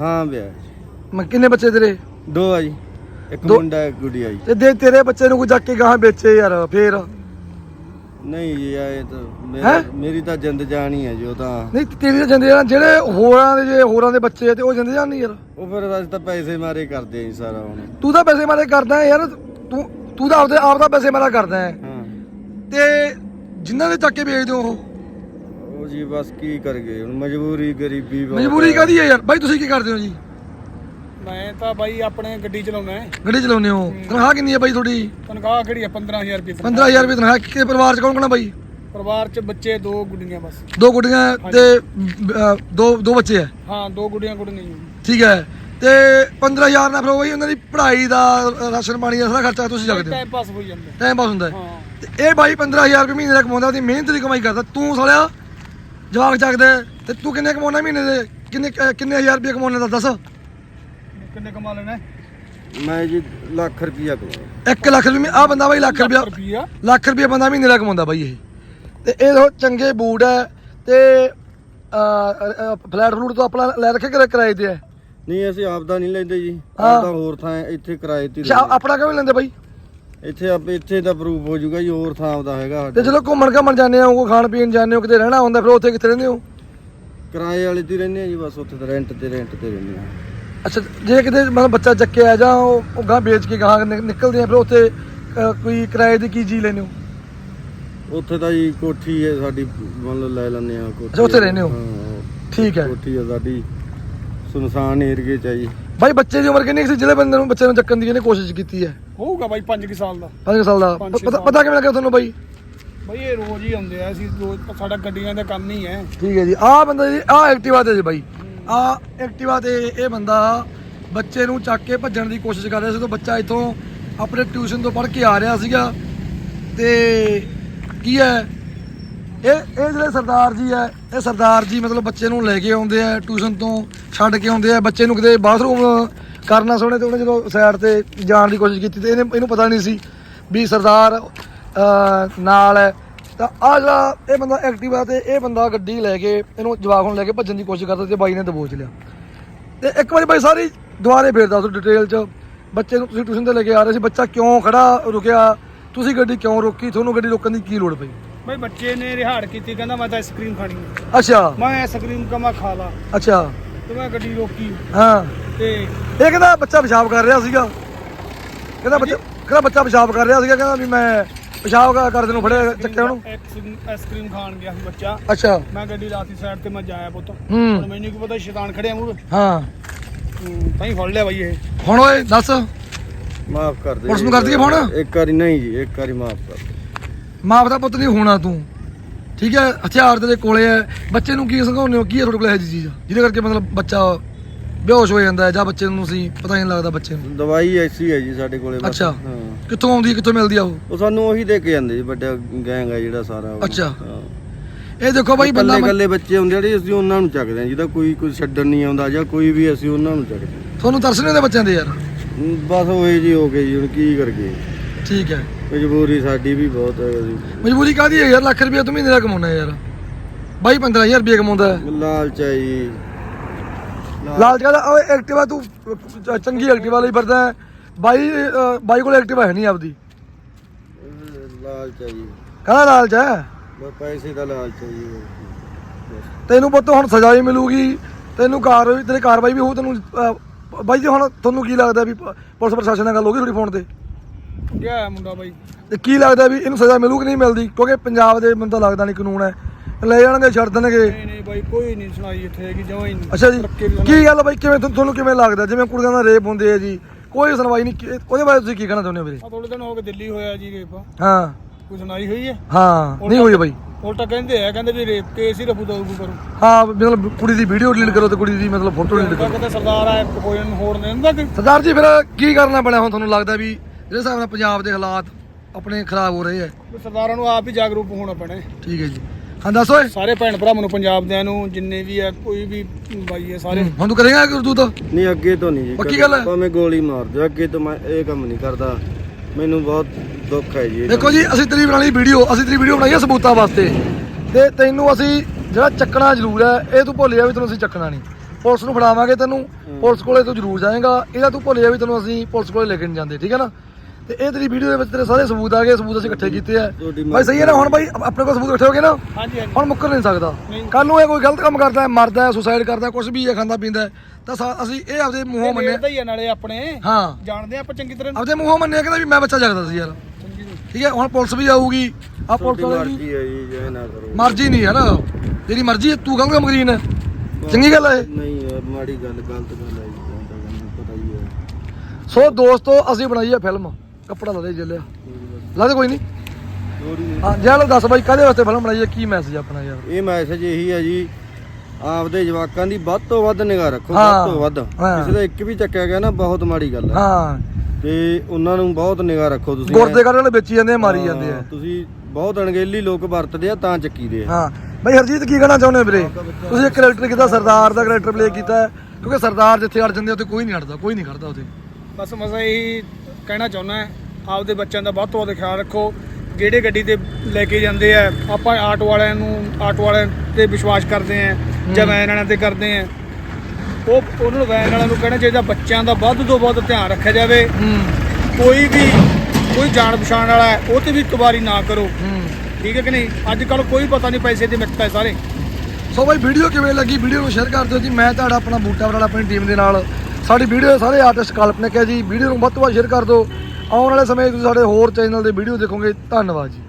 ਹਾਂ ਵਿਆਹ ਮੈਂ ਕਿੰਨੇ ਬੱਚੇ ਤੇਰੇ? ਦੋ ਆ ਜੀ। ਇੱਕ ਮੁੰਡਾ ਇੱਕ ਗੁੜੀਆ ਜੀ। ਤੇ ਦੇ ਤੇਰੇ ਬੱਚੇ ਨੂੰ ਕੋਈ ਚੱਕ ਕੇ ਗਾਹਾਂ ਵੇਚੇ ਯਾਰ ਫੇਰ? ਨਹੀਂ ਜੀ ਇਹ ਤਾਂ ਹੈਂ? ਮੇਰੀ- ਤਾਂ ਜਿੰਦ ਜਾਨ ਹੀ ਹੈ ਜੀ ਉਹ ਤਾਂ। ਨਹੀਂ ਤੇਰੀ ਤਾਂ ਜਾਂਦੇ ਆ ਜਿਹੜੇ ਹੋਰਾਂ ਦੇ ਜੇ ਹੋਰਾਂ ਦੇ ਬੱਚੇ ਆ ਤੇ ਉਹ ਜਾਂਦੇ ਜਾਂ ਨਹੀਂ ਯਾਰ। ਉਹ ਫਿਰ ਅਸੀਂ ਤਾਂ ਪੈਸੇ ਮਾਰੇ ਕਰਦੇ ਆ ਜੀ ਸਾਰਾ ਹੁਣ। ਤੂੰ ਤਾਂ ਪੈਸੇ ਮਾਰੇ ਕਰਦਾ ਹੈ ਯਾਰ ਤੂੰ ਤੂੰ ਤਾਂ ਆਪਦੇ ਆਪ ਦਾ ਪੈਸੇ ਮਾਰਾ ਕਰਦਾ ਹੈ। ਹਾਂ। ਤੇ ਜਿਨ੍ਹਾਂ ਦੇ ਚੱਕ ਕੇ ਵੇਚਦੇ ਹੋ ਉਹ? ਉਹ ਜੀ ਬਸ ਕੀ ਕਰ ਗਏ ਹੁਣ ਮਜਬੂਰੀ ਗਰੀਬੀ ਬਹੁਤ ਮਜਬੂਰੀ ਹੈ। ਕਾਦੀ ਹੈ ਯਾਰ? ਬਾਈ ਤੁਸੀਂ ਕੀ ਕਰਦੇ ਹੋ ਜੀ? ਮੈਂ ਤਾਂ ਬਾਈ ਆਪਣੇ ਗੱਡੀ ਚਲਾਉਣਾ ਹੈ। ਗੱਡੀ ਚਲਾਉਂਦੇ ਹੋ? ਤਨਖਾਹ ਕਿੰਨੀ ਹੈ ਬਾਈ ਤੁਹਾਡੀ? ਤਨਖਾਹ ਕਿਹੜੀ ਹੈ? 15000 ਰੁਪਏ ਤਨਖਾਹ। 15000 ਰੁਪਏ ਤਨਖਾਹ। ਕਿ ਪਰਿਵਾਰ ਚ ਕੌਣ ਕੌਣ ਹੈ ਬਾਈ? ਪਰਿਵਾਰ ਚ ਬੱਚੇ ਦੋ ਗੁੱਡੀਆਂ ਬਸ। ਦੋ ਗੁੱਡੀਆਂ ਤੇ ਅਹ, ਦੋ ਦੋ ਬੱਚੇ ਹੈ? ਹਾਂ ਦੋ ਗੁੱਡੀਆਂ ਗੁੱਡੀਆਂ ਹੀ ਆ। ਠੀਕ ਹੈ। ਤੇ 15000 ਨਾਲ ਫਿਰ ਉਹ ਬਾਈ ਉਹਨਾਂ ਦੀ ਪੜ੍ਹਾਈ ਦਾ ਰਾਸ਼ਨ ਪਾਣੀ ਦਾ ਸਾਰਾ ਖਰਚਾ ਤੁਸੀਂ ਜਗਦੇ ਹੋ? ਟਾਈਮ ਪਾਸ ਹੋਈ ਜਾਂਦਾ। ਟਾਈਮ ਪਾਸ ਹੁੰਦਾ ਹੈ। ਹਾਂ। ਤੇ ਇਹ ਬਾਈ 15000 ਰੁਪਏ ਮਹੀਨੇ ਦਾ ਕਮਾਉਂਦਾ ਉਹਦੀ ਮਿਹਨਤ ਦੀ ਕਮਾਈ ਕਰਦਾ। ਤੂੰ ਸਾਲਿਆ ਜਵਾਕ ਚੱਕਦਾ ਹੈ, ਤੇ ਤੂੰ ਕਿੰਨੇ ਕਮਾਉਣਾ ਮਹੀਨੇ ਦੇ? ਕਿੰਨੇ ਅਹ, ਕਿੰਨੇ ਹਜ਼ਾਰ ਰੁਪਏ ਕਮਾਉਣੇ ਦਾ ਦੱਸ। ਕਿੰਨੇ ਕਮਾ ਲੈਣਾ ਹੈ? ਮੈਂ ਜੀ ਲੱਖ ਰੁਪਈਆ ਕਮਾਇਆ 1 ਲੱਖ ਰੁਪਏ ਆ ਬੰਦਾ ਬਾਈ ਲੱਖ ਰੁਪਏ ਰੁਪਈਆ? ਲੱਖ ਰੁਪਏ ਬੰਦਾ ਮਹੀਨੇ ਦਾ ਕਮਾਉਂਦਾ ਬਾਈ ਇਹ। ਤੇ ਇਹ ਦੇਖੋ ਚੰਗੇ ਬੂਟ ਹੈ ਤੇ ਫਲੈਟ ਫਲੂਟ ਤੋਂ ਆਪਣਾ ਲੈ ਰੱਖੇ ਕਿਰਾ ਕਿਰਾਏ ਤੇ ਹੈ? ਨਹੀਂ ਅਸੀਂ ਆਪਦਾ ਨਹੀਂ ਲੈਂਦੇ ਜੀ। ਹਾਂ। ਆਪਦਾ ਹੋਰ ਥਾਂ ਇੱਥੇ ਕਿਰਾਏ ਤੇ ਹੀ ਅੱਛਾ ਲੈਂਦੇ। ਆਪਣਾ ਕਿਵੇਂ ਲੈਂਦੇ ਬਾਈ? ਇੱਥੇ ਆਪ ਇੱਥੇ ਦਾ ਪ੍ਰੂਫ ਹੋ ਜਾਊਗਾ ਜੀ ਹੋਰ ਥਾਂ ਆਪਦਾ ਹੈਗਾ ਤੇ ਜਦੋਂ ਘੁੰਮਣ ਘਾਮਣ ਜਾਂਦੇ ਹੋ ਕੋਈ ਖਾਣ ਪੀਣ ਜਾਂਦੇ ਹੋ ਕਿਤੇ ਰਹਿਣਾ ਹੁੰਦਾ ਫਿਰ ਉੱਥੇ ਕਿੱਥੇ ਰਹਿੰਦੇ ਹੋ? ਕਿਰਾਏ ਵਾਲੇ ਤੇ ਹੀ ਰਹਿੰਦੇ ਆ ਜੀ ਬਸ ਉੱਥੇ ਤਾਂ ਰੈਂਟ ਤੇ ਰੈਂਟ ਤੇ ਰਹਿੰਦੇ ਆ। ਅੱਛਾ ਜੇ ਕਿਤੇ ਮਤਲਬ ਬੱਚਾ ਚੱਕਿਆ ਜਾਂ ਉਹ ਗਾਂ ਵੇਚ ਕੇ ਗਾਂ ਨਿਕਲਦੇ ਆ ਫਿਰ ਉੱਥੇ ਕੋਈ ਕਿਰਾਏ ਦੀ ਕੀ ਚੀਜ਼ ਲੈਂਦੇ ਹੋ? ਉੱਥੇ ਤਾਂ ਜੀ ਕੋਠੀ ਹੈ ਸਾਡੀ ਮੰਨ ਲਓ ਲੈ ਲੈਂਦੇ ਆ ਕੋਠੀ ਅੱਛਾ, ਉੱਥੇ ਰਹਿੰਦੇ ਹੋ? ਹਾਂ, ਠੀਕ ਹੈ। ਕੋਠੀ ਹੈ ਸਾਡੀ ਸੁਨਸਾਨ ਏਰੀਏ ਚ ਆ ਜੀ। ਬਾਈ ਬੱਚੇ ਦੀ ਉਮਰ ਕਿੰਨੀ ਕੁ ਸੀ? ਜਿਹੜੇ ਬੰਦੇ ਨੂੰ ਬੱਚੇ ਨੂੰ ਚੱਕਣ ਦੀ ਇਹਨੇ ਕੋਸ਼ਿਸ਼ ਕੀਤੀ ਹੈ। ਹੋਊਗਾ ਬਾਈ 5 ਸਾਲ ਦਾ। 5 ਸਾਲ ਦਾ। ਪੰਜ ਛੇ ਪਤਾ ਸਾਲ। ਪਤਾ ਕਿਵੇਂ ਲੱਗਿਆ ਤੁਹਾਨੂੰ ਬਾਈ? ਬਾਈ ਇਹ ਰੋਜ਼ ਹੀ ਆਉਂਦੇ ਆ ਅਸੀਂ ਰੋਜ਼ ਸਾਡਾ ਗੱਡੀਆਂ ਦਾ ਕੰਮ ਹੀ ਹੈ। ਠੀਕ ਹੈ ਜੀ। ਆਹ ਬੰਦਾ ਜੀ ਆਹ ਐਕਟਿਵਾ ਤੇ ਜੀ ਬਾਈ। ਆ ਐਕਟਿਵਾ ਤੇ ਇਹ ਬੰਦਾ ਬੱਚੇ ਨੂੰ ਚੱਕ ਕੇ ਭੱਜਣ ਦੀ ਕੋਸ਼ਿਸ਼ ਕਰ ਰਿਹਾ ਸੀ ਤਾਂ ਬੱਚਾ ਇੱਥੋਂ ਆਪਣੇ ਟਿਊਸ਼ਨ ਤੋਂ ਪੜ੍ਹ ਕੇ ਆ ਰਿਹਾ ਸੀਗਾ। ਤੇ ਕੀ ਹੈ? ਇਹ ਇਹ ਜਿਹੜੇ ਸਰਦਾਰ ਜੀ ਹੈ, ਇਹ ਸਰਦਾਰ ਜੀ ਮਤਲਬ ਬੱਚੇ ਨੂੰ ਲੈ ਕੇ ਆਉਂਦੇ ਆ, ਟਿਊਸ਼ਨ ਤੋਂ ਛੱਡ ਕੇ ਆਉਂਦੇ ਆ, ਬੱਚੇ ਨੂੰ ਕਿਤੇ ਬਾਥਰੂਮ ਕਰਨਾ ਸੋਹਣੇ ਤੇ ਉਹਨੇ ਜਦੋਂ ਸਾਈਡ ਤੇ ਜਾਣ ਦੀ ਕੋਸ਼ਿਸ਼ ਕੀਤੀ ਤੇ ਇਹਨੇ, ਇਹਨੂੰ ਪਤਾ ਨਹੀਂ ਸੀ ਵੀ ਸਰਦਾਰ ਨਾਲ ਹੈ। ਤਾਂ ਆ ਜਿਹੜਾ ਇਹ ਬੰਦਾ ਐਕਟਿਵਾ ਤੇ ਇਹ ਬੰਦਾ ਗੱਡੀ ਲੈ ਕੇ ਇਹਨੂੰ ਜਵਾਕ ਨੂੰ ਲੈ ਕੇ ਭੱਜਣ ਦੀ ਕੋਸ਼ਿਸ਼ ਕਰਦਾ ਤੇ ਬਾਈ ਨੇ ਦਬੋਚ ਲਿਆ। ਤੇ ਇੱਕ ਵਾਰੀ ਬਾਈ ਸਾਰੀ ਦੁਬਾਰੇ ਫੇਰ ਦੱਸੋ ਡਿਟੇਲ ਚ। ਬੱਚੇ ਨੂੰ ਤੁਸੀਂ ਟਿਊਸ਼ਨ ਤੇ ਲੈ ਕੇ ਆ ਰਹੇ ਸੀ ਬੱਚਾ ਕਿਉਂ ਖੜਾ ਰੁਕਿਆ? ਤੁਸੀਂ ਗੱਡੀ ਕਿਉਂ ਰੋਕੀ? ਤੁਹਾਨੂੰ ਗੱਡੀ ਰੋਕਣ ਦੀ ਕੀ ਲੋੜ ਪਈ? ਬਾਈ ਬੱਚੇ ਨੇ ਰਿਹਾੜ ਕੀਤੀ ਕਹਿੰਦਾ ਮੈਂ ਤਾਂ ਆਈਸਕ੍ਰੀਮ ਖਾਣੀ ਹੈ ਅੱਛਾ। ਮੈਂ ਆਈਸਕ੍ਰੀਮ ਕਮਾ ਖਾ ਲਾ। ਅੱਛਾ। ਤੇ ਮੈਂ ਗੱਡੀ ਰੋਕੀ। ਹਾਂ। ਤੇ ਇਹ ਕਹਿੰਦਾ ਬੱਚਾ ਪਿਸ਼ਾਬ ਕਰ ਰਿਹਾ ਸੀਗਾ। ਕਹਿੰਦਾ ਬੱਚਾ ਕਹਿੰਦਾ ਬੱਚਾ ਪਿਸ਼ਾਬ ਕਰ ਰਿਹਾ ਸੀਗਾ ਕਹਿੰਦਾ ਵੀ ਮੈਂ ਪਿਸ਼ਾਬ ਕਰ- ਕਰਦੇ ਨੂੰ ਫੜਿਆ ਚੱਕਿਆ ਉਹਨੂੰ? ਆਈਸਕ੍ਰੀਮ ਆਈਸਕ੍ਰੀਮ ਖਾਣ ਗਿਆ ਸੀ ਬੱਚਾ। ਅੱਛਾ। ਮੈਂ ਗੱਡੀ ਲਾਤੀ ਸਾਈਡ ਤੇ ਮੈਂ ਜਾਇਆ ਪੁੱਤ। ਹੂੰ। ਮੈਨੂੰ ਕੀ ਪਤਾ ਸ਼ੈਤਾਨ ਖੜਿਆ ਮੂਹਰੇ ਹਾਂ। ਤਾਂ ਹੀ ਫੜ ਲਿਆ ਬਾਈ ਇਹ। ਹੁਣ ਓਏ ਦੱਸ। ਮਾਫ ਕਰ ਦੇ। ਪੁਲਿਸ ਨੂੰ ਕਰ ਦਈਏ ਫੋਨ? ਇੱਕ ਵਾਰੀ ਨਹੀਂ ਜੀ ਇੱਕ ਵਾਰੀ ਮਾਫ ਕਰ ਮਾਂ ਦਾ ਪੁੱਤ ਨਹੀਂ ਹੋਣਾ ਤੂੰ। ਠੀਕ ਹੈ ਹਥਿਆਰ ਤੇਰੇ ਕੋਲੇ ਹੈ। ਬੱਚੇ ਨੂੰ ਕੀ ਸੰਘਾਉਂਦੇ ਹੋ? ਕੀ ਹੈ ਤੁਹਾਡੇ ਕੋਲ ਇਹ ਜਿਹੀ ਚੀਜ਼? ਜਿਹਦੇ ਕਰਕੇ ਮਤਲਬ ਬੱਚਾ ਬੇਹੋਸ਼ ਹੋ ਜਾਂਦਾ ਹੈ ਜਾਂ ਬੱਚੇ ਨੂੰ ਅਸੀਂ ਪਤਾ ਹੀ ਨਹੀਂ ਲੱਗਦਾ ਬੱਚੇ ਨੂੰ ਦਵਾਈ ਐਸੀ ਹੈ ਜੀ ਸਾਡੇ ਕੋਲੇ ਬਸ। ਅੱਛਾ। ਹਾਂ ਕਿੱਥੋਂ ਆਉਂਦੀ ਹੈ ਕਿੱਥੋਂ ਮਿਲਦੀ ਆ ਉਹ ਉਹ ਸਾਨੂੰ ਉਹੀ ਦੇ ਕੇ ਜਾਂਦੇ ਜੀ ਵੱਡਾ ਗੈਂਗ ਹੈ ਜਿਹੜਾ ਸਾਰਾ ਉਹ। ਅੱਛਾ। ਹਾਂ। ਇਹ ਦੇਖੋ ਬਾਈ ਬੰਦਾ ਇਕੱਲੇ ਇਕੱਲੇ ਬੱਚੇ ਹੁੰਦੇ ਜਿਹੜੇ ਅਸੀਂ ਉਹਨਾਂ ਨੂੰ ਚੱਕਦੇ ਹਾਂ ਜਿਹਦਾ ਕੋਈ ਕੋਈ ਛੱਡਣ ਨਹੀਂ ਆਉਂਦਾ ਜਾਂ ਕੋਈ ਵੀ ਅਸੀਂ ਉਹਨਾਂ ਨੂੰ ਚੱਕਦੇ ਹਾਂ। ਤੁਹਾਨੂੰ ਤਰਸ ਨਹੀਂ ਆਉਂਦਾ ਬੱਚਿਆਂ ਦੇ ਯਾਰ ਬਸ ਹੋਏ ਜੀ ਹੋ ਗਏ ਜੀ ਹੁਣ ਕੀ ਕਰਗੇ ਠੀਕ ਹੈ ਮਜਬੂਰੀ ਸਾਡੀ ਵੀ ਬਹੁਤ ਹੈ ਜੀ ਮਜਬੂਰੀ ਕਾਦੀ ਹੈ ਯਾਰ ਲੱਖ ਰੁਪਏ ਤੂੰ ਮਹੀਨੇ ਦਾ ਕਮਾਉਣਾ ਯਾਰ ਬਾਈ 15000 ਰੁਪਏ ਕਮਾਉਂਦਾ ਹੈ ਲਾਲਚ ਹੈ ਜੀ ਲਾਲਚ ਕਹਿੰਦਾ ਓਏ ਐਕਟਿਵਾ ਤੂੰ ਚ- ਚੰਗੀ ਐਕਟਿਵਾ ਲਈ ਫਿਰਦਾ ਹੈ। ਬਾਈ ਅਹ, ਬਾਈ ਕੋਲ ਐਕਟਿਵਾ ਹੈ ਨਹੀਂ ਆਪਦੀ। ਲਾਲਚ ਹੈ ਜੀ। ਕਹਿੰਦਾ ਲਾਲਚ ਹੈ? ਪੈਸੇ ਦਾ ਲਾਲਚ ਹੈ ਜੀ। ਬਸ। ਤੈਨੂੰ ਪੁੱਤ ਹੁਣ ਸਜ਼ਾ ਵੀ ਮਿਲੂਗੀ ਤੈਨੂੰ ਕਾਰਵਾਈ ਤੇਰੀ ਕਾਰਵਾਈ ਵੀ ਹੋਊ ਤੈਨੂੰ ਅਹ, ਬਾਈ ਜੀ ਹੁਣ ਤੁਹਾਨੂੰ ਕੀ ਲੱਗਦਾ ਵੀ ਪ- ਪੁਲਿਸ ਪ੍ਰਸ਼ਾਸਨ ਨਾਲ ਗੱਲ ਹੋ ਗਈ ਤੁਹਾਡੀ ਫੋਨ ਤੇ? ਗਿਆ ਮੁੰਡਾ ਬਾਈ? ਤੇ ਕੀ ਲੱਗਦਾ ਵੀ ਇਹਨੂੰ ਸਜ਼ਾ ਮਿਲੂਗੀ ਨਹੀਂ ਮਿਲਦੀ? ਕਿਉਂਕਿ ਪੰਜਾਬ ਦੇ ਮੈਨੂੰ ਤਾਂ ਲੱਗਦਾ ਨਹੀਂ ਕਾਨੂੰਨ ਹੈ। ਲੈ ਜਾਣਗੇ ਛੱਡ ਦੇਣਗੇ। ਨਹੀਂ ਨਹੀਂ ਬਾਈ ਕੋਈ ਨਹੀਂ ਸੁਣਾਈ ਇੱਥੇ ਹੈਗੀ ਜਮਾਂ ਹੀ ਨਹੀਂ। ਅੱਛਾ ਜੀ ਧੱਕੇ ਵੀ ਕੀ ਗੱਲ ਬਾਈ ਕਿਵੇਂ ਤੁਹਾ- ਤੁਹਾਨੂੰ ਕਿਵੇਂ ਲੱਗਦਾ? ਜਿਵੇਂ ਕੁੜੀਆਂ ਦਾ ਰੇਪ ਹੁੰਦੇ ਆ ਜੀ ਕੋਈ ਸੁਣਵਾਈ ਨਹੀਂ ਕੀ- ਉਹਦੇ ਬਾਰੇ ਤੁਸੀਂ ਕੀ ਕਹਿਣਾ ਚਾਹੁੰਦੇ ਹੋ ਵੀਰੇ? ਆ ਥੋੜੇ ਦਿਨ ਹੋ ਗਏ ਦਿੱਲੀ ਹੋਇਆ ਜੀ ਰੇਪ। ਹਾਂ। ਕੋਈ ਸੁਣਾਈ ਹੋਈ ਹੈ? ਹਾਂ ਨਹੀਂ ਹੋਈ ਬਾਈ। ਉਲਟਾ ਕਹਿੰਦੇ ਆ ਕਹਿੰਦੇ ਵੀ ਰੇਪ ਕੇਸ ਹੀ ਰਫੂ ਦਊ ਕਰੋ ਹਾਂ ਮਤਲਬ ਕੁੜੀ ਦੀ ਵੀਡੀਓ ਡਿਲੀਟ ਕਰੋ ਤੇ ਕੁੜੀ ਦੀ ਮਤਲਬ ਫੋਟੋ ਡਿਲੀਟ ਕਰੋ। ਕਹਿੰਦੇ ਸਰਦਾਰ ਆ ਕੋਈ ਨੂੰ ਹੋਰ ਨਹੀਂ ਹੁੰਦਾ ਕਿ ਸਰਦਾਰ ਜੀ ਫਿਰ ਕੀ ਕਰਨਾ ਪੈਣਾ ਹੁਣ ਤੁਹਾਨੂੰ ਲੱਗਦਾ ਵੀ ਜਿਹੜੇ ਹਿਸਾਬ ਨਾਲ ਪੰਜਾਬ ਦੇ ਹਾਲਾਤ ਆਪਣੇ ਖਰਾਬ ਹੋ ਰਹੇ ਆ? ਸਰਦਾਰਾਂ ਨੂੰ ਆਪ ਹੀ ਜਾਗਰੂਕ ਹੋਣਾ ਪੈਣਾ ਹੈ। ਠੀਕ ਹੈ ਜੀ। ਹਾਂ ਦੱਸ ਓਏ। ਸਾਰੇ ਭੈਣ ਭਰਾਵਾਂ ਨੂੰ ਪੰਜਾਬ ਦਿਆਂ ਨੂੰ ਜਿੰਨੇ ਵੀ ਆ ਕੋਈ ਵੀ ਬਾਈ ਹੈ ਸਾਰੇ। ਹੁਣ ਤੂੰ ਕਰੇਗਾ ਕਿ ਤੂੰ ਤਾਂ ਨਹੀਂ ਅੱਗੇ ਤੋਂ ਨਹੀਂ ਜੀ ਪੱਕੀ। ਗੱਲ ਹੈ? ਭਾਵੇਂ ਗੋਲੀ ਮਾਰ ਦਿਓ ਅੱਗੇ ਤੋਂ ਮੈਂ ਇਹ ਕੰਮ ਨਹੀਂ ਕਰਦਾ। ਮੈਨੂੰ ਬਹੁਤ ਦੁੱਖ ਹੈ ਜੀ ਇਹ ਦੇਖੋ ਜੀ ਅਸੀਂ ਤੇਰੀ ਬਣਾਈ ਵੀਡੀਓ ਅਸੀਂ ਤੇਰੀ ਵੀਡੀਓ ਬਣਾਈ ਹੈ ਸਬੂਤਾਂ ਵਾਸਤੇ। ਤੇ ਤੈਨੂੰ ਅਸੀਂ ਜਿਹੜਾ ਚੱਕਣਾ ਜ਼ਰੂਰ ਹੈ ਇਹ ਤੂੰ ਭੁੱਲ ਜਾ ਵੀ ਤੈਨੂੰ ਅਸੀਂ ਚੱਕਣਾ ਨਹੀਂ। ਪੁਲਿਸ ਨੂੰ ਫੜਾਵਾਂਗੇ ਤੈਨੂੰ ਪੁਲਿਸ ਕੋਲੇ ਤੂੰ ਜ਼ਰੂਰ ਜਾਏਗਾ ਇਹਦਾ ਤੂੰ ਭੁੱਲ ਜਾ ਵੀ ਤੈਨੂੰ ਅਸੀਂ ਪੁਲਿਸ ਕੋਲੇ ਲੈ ਕੇ ਨਹੀਂ ਜਾਂਦੇ ਠੀਕ ਹੈ ਨਾ? ਤੇ ਇਹ ਤੇਰੀ ਵੀਡੀਓ ਦੇ ਵਿੱਚ ਤੇਰੇ ਸਾਰੇ ਸਬੂਤ ਆ ਗਏ ਸਬੂਤ ਅਸੀਂ ਇਕੱਠੇ ਕੀਤੇ ਆ। ਭਾਈ ਸਹੀ ਹੈ ਨਾ ਹੁਣ ਭਾਈ ਆਪਣੇ ਕੋਲ ਸਬੂਤ ਇਕੱਠੇ ਹੋ ਗਏ ਨਾ ਹਾਂਜੀ ਹਾਂਜੀ। ਹੁਣ ਮੁੱਕਰ ਨਹੀਂ ਸਕਦਾ। ਕੱਲ ਨੂੰ ਇਹ ਕੋਈ ਗਲਤ ਕੰਮ ਕਰਦਾ ਹੈ ਮਰਦਾ ਹੈ ਸੁਸਾਈਡ ਕਰਦਾ ਕੁਝ ਵੀ ਹੈ ਖਾਂਦਾ ਪੀਂਦਾ ਹੈ, ਤਾਂ ਅਸੀਂ ਇਹ ਆਪਦੇ ਮੂੰਹੋਂ ਮੰਨਿਆ ਮੰਨਿਆ ਹੀ ਆ ਨਾਲੇ ਆਪਣੇ। ਹਾਂ। ਜਾਣਦੇ ਆਪਾਂ ਚੰਗੀ ਤਰ੍ਹਾਂ। ਆਪਦੇ ਮੂੰਹੋਂ ਮੰਨਿਆ ਕਹਿੰਦਾ ਵੀ ਮੈਂ ਬੱਚਾ ਜਗਦਾ ਸੀ ਯਾਰ। ਠੀਕ ਹੈ ਹੁਣ ਪੁਲਿਸ ਵੀ ਆਊਗੀ ਆ ਪੁਲਿਸ ਮਰਜ਼ੀ ਹੈ ਜੀ ਜੇ ਨਾ ਕਰੋ। ਮਰਜ਼ੀ ਨਹੀਂ ਹੈ ਨਾ। ਤੇਰੀ ਮਰਜ਼ੀ ਹੈ ਤੂੰ ਕਹੂੰਗਾ ਮਗਰੀਨ ਹੈ ਚੰਗੀ ਗੱਲ ਹੈ? ਨਹੀਂ ਯਾਰ ਮਾੜੀ ਗੱਲ ਗਲਤ ਗੱਲ ਹੈ ਜੀ ਤੁਹਾਨੂੰ ਤਾਂ ਮੈਨੂੰ ਪਤਾ ਹੀ। ਸੋ ਦੋਸਤੋ ਅਸੀਂ ਬਣਾਈ ਹੈ ਫਿਲਮ। ਕੱਪੜਾ ਲਾ ਦੇ ਜੱਲਿਆ ਲਾ ਦੇ ਕੋਈ ਨਹੀਂ ਹੀ ਜੈ ਲੋ ਦੱਸ ਬਾਈ ਕਾਹਦੇ ਵਾਸਤੇ ਫਿਲਮ ਬਣਾਈ ਹੈ? ਕੀ ਮੈਸੇਜ ਆਪਣਾ ਯਾਰ? ਇਹ ਮੈਸੇਜ ਇਹੀ ਹੈ ਜੀ ਆਪਦੇ ਜਵਾਕਾਂ ਦੀ ਵੱਧ ਤੋਂ ਵੱਧ ਨਿਗਾਹ ਰੱਖੋ ਵੱਧ ਤੋਂ ਵੱਧ। ਕਿਸੇ ਦਾ ਇੱਕ ਵੀ ਚੱਕਿਆ ਗਿਆ ਨਾ ਬਹੁਤ ਮਾੜੀ ਗੱਲ ਹੈ ਹਾਂ। ਤੇ ਉਹਨਾਂ ਨੂੰ ਬਹੁਤ ਨਿਗਾਹ ਰੱਖੋ ਤੁਸੀਂ। ਗੁਰਦੇ ਕਰਨ ਵਾਲੇ ਵੇਚੀ ਜਾਂਦੇ ਆ ਮਾਰੀ ਜਾਂਦੇ ਆ। ਤੁਸੀਂ ਬਹੁਤ ਅਣਗਹਿਲੀ ਲੋਕ ਵਰਤਦੇ ਆ ਤਾਂ ਚੱਕੀਦੇ ਆ। ਹਾਂ। ਬਈ ਹਰਜੀਤ ਕੀ ਕਹਿਣਾ ਚਾਹੁੰਦੇ ਹੋ ਵੀਰੇ? ਤੁਸੀਂ ਇੱਕ ਕੈਰੈਕਟਰ ਕੀਤਾ ਸਰਦਾਰ ਦਾ ਕੈਰੈਕਟਰ ਪਲੇ ਕੀਤਾ ਕਿਉਂਕਿ ਸਰਦਾਰ ਜਿੱਥੇ ਅੜ ਜਾਂਦੇ ਉੱਥੇ ਕੋਈ ਨਹੀਂ ਅੜਦਾ ਕੋਈ ਨਹੀਂ ਖੜਦਾ ਉੱਥੇ। ਬਸ ਮਸਾ ਇਹੀ ਕਹਿਣਾ ਚਾਹੁੰਦਾ ਹੈ ਆਪਦੇ ਬੱਚਿਆਂ ਦਾ ਵੱਧ ਤੋਂ ਵੱਧ ਖਿਆਲ ਰੱਖੋ। ਜਿਹੜੇ ਗੱਡੀ ਤੇ ਲੈ ਕੇ ਜਾਂਦੇ ਆ ਆਪਾਂ ਆਟੋ ਵਾਲਿਆਂ ਨੂੰ ਆਟੋ ਵਾਲਿਆਂ ਤੇ ਵਿਸ਼ਵਾਸ ਕਰਦੇ ਆ ਜਾਂ ਵੈਨ ਵਾਲਿਆਂ ਤੇ ਕਰਦੇ ਆ ਉਹ ਉਹਨਾਂ ਨੂੰ ਵੈਨ ਵਾਲਿਆਂ ਨੂੰ ਕਹਿਣਾ ਚਾਹੀਦਾ ਬੱਚਿਆਂ ਦਾ ਵੱਧ ਤੋਂ ਵੱਧ ਧਿਆਨ ਰੱਖਿਆ ਜਾਵੇ। ਹੂੰ। ਕੋਈ ਵੀ ਕੋਈ ਜਾਣ ਪਛਾਣ ਵਾਲਾ ਹੈ ਉਹ ਤੇ ਵੀ ਇੱਕ ਵਾਰੀ ਨਾ ਕਰੋ। ਹੂੰ। ਠੀਕ ਹੈ ਕਿ ਨਹੀਂ? ਅੱਜ ਕੱਲ ਕੋਈ ਪਤਾ ਨਹੀਂ ਪੈਸੇ ਦੇ ਵਿੱਚ ਸਾਰੇ। ਸੋ ਬਾਈ ਵੀਡੀਓ ਕਿਵੇਂ ਲੱਗੀ? ਵੀਡੀਓ ਨੂੰ ਸ਼ੇਅਰ ਕਰ ਦਿਓ ਜੀ। ਮੈਂ ਤੁਹਾਡਾ ਆਪਣਾ ਬੂਟਾ ਵਾਲਾ ਆਪਣੀ ਟੀਮ ਦੇ ਨਾਲ ਸਾਡੀ ਵੀਡੀਓ ਸਾਰੇ ਆਰਟਿਸਟ ਕਾਲਪਨਿਕ ਹੈ ਜੀ, ਵੀਡੀਓ ਨੂੰ ਵੱਧ ਤੋਂ ਵੱਧ ਸ਼ੇਅਰ ਕਰ ਦਿਓ। ਆਉਣ ਵਾਲੇ ਸਮੇਂ 'ਚ ਤੁਸੀਂ ਸਾਡੇ ਹੋਰ ਚੈਨਲ ਦੇ ਵੀਡੀਓ ਦੇਖੋਗੇ। ਧੰਨਵਾਦ ਜੀ।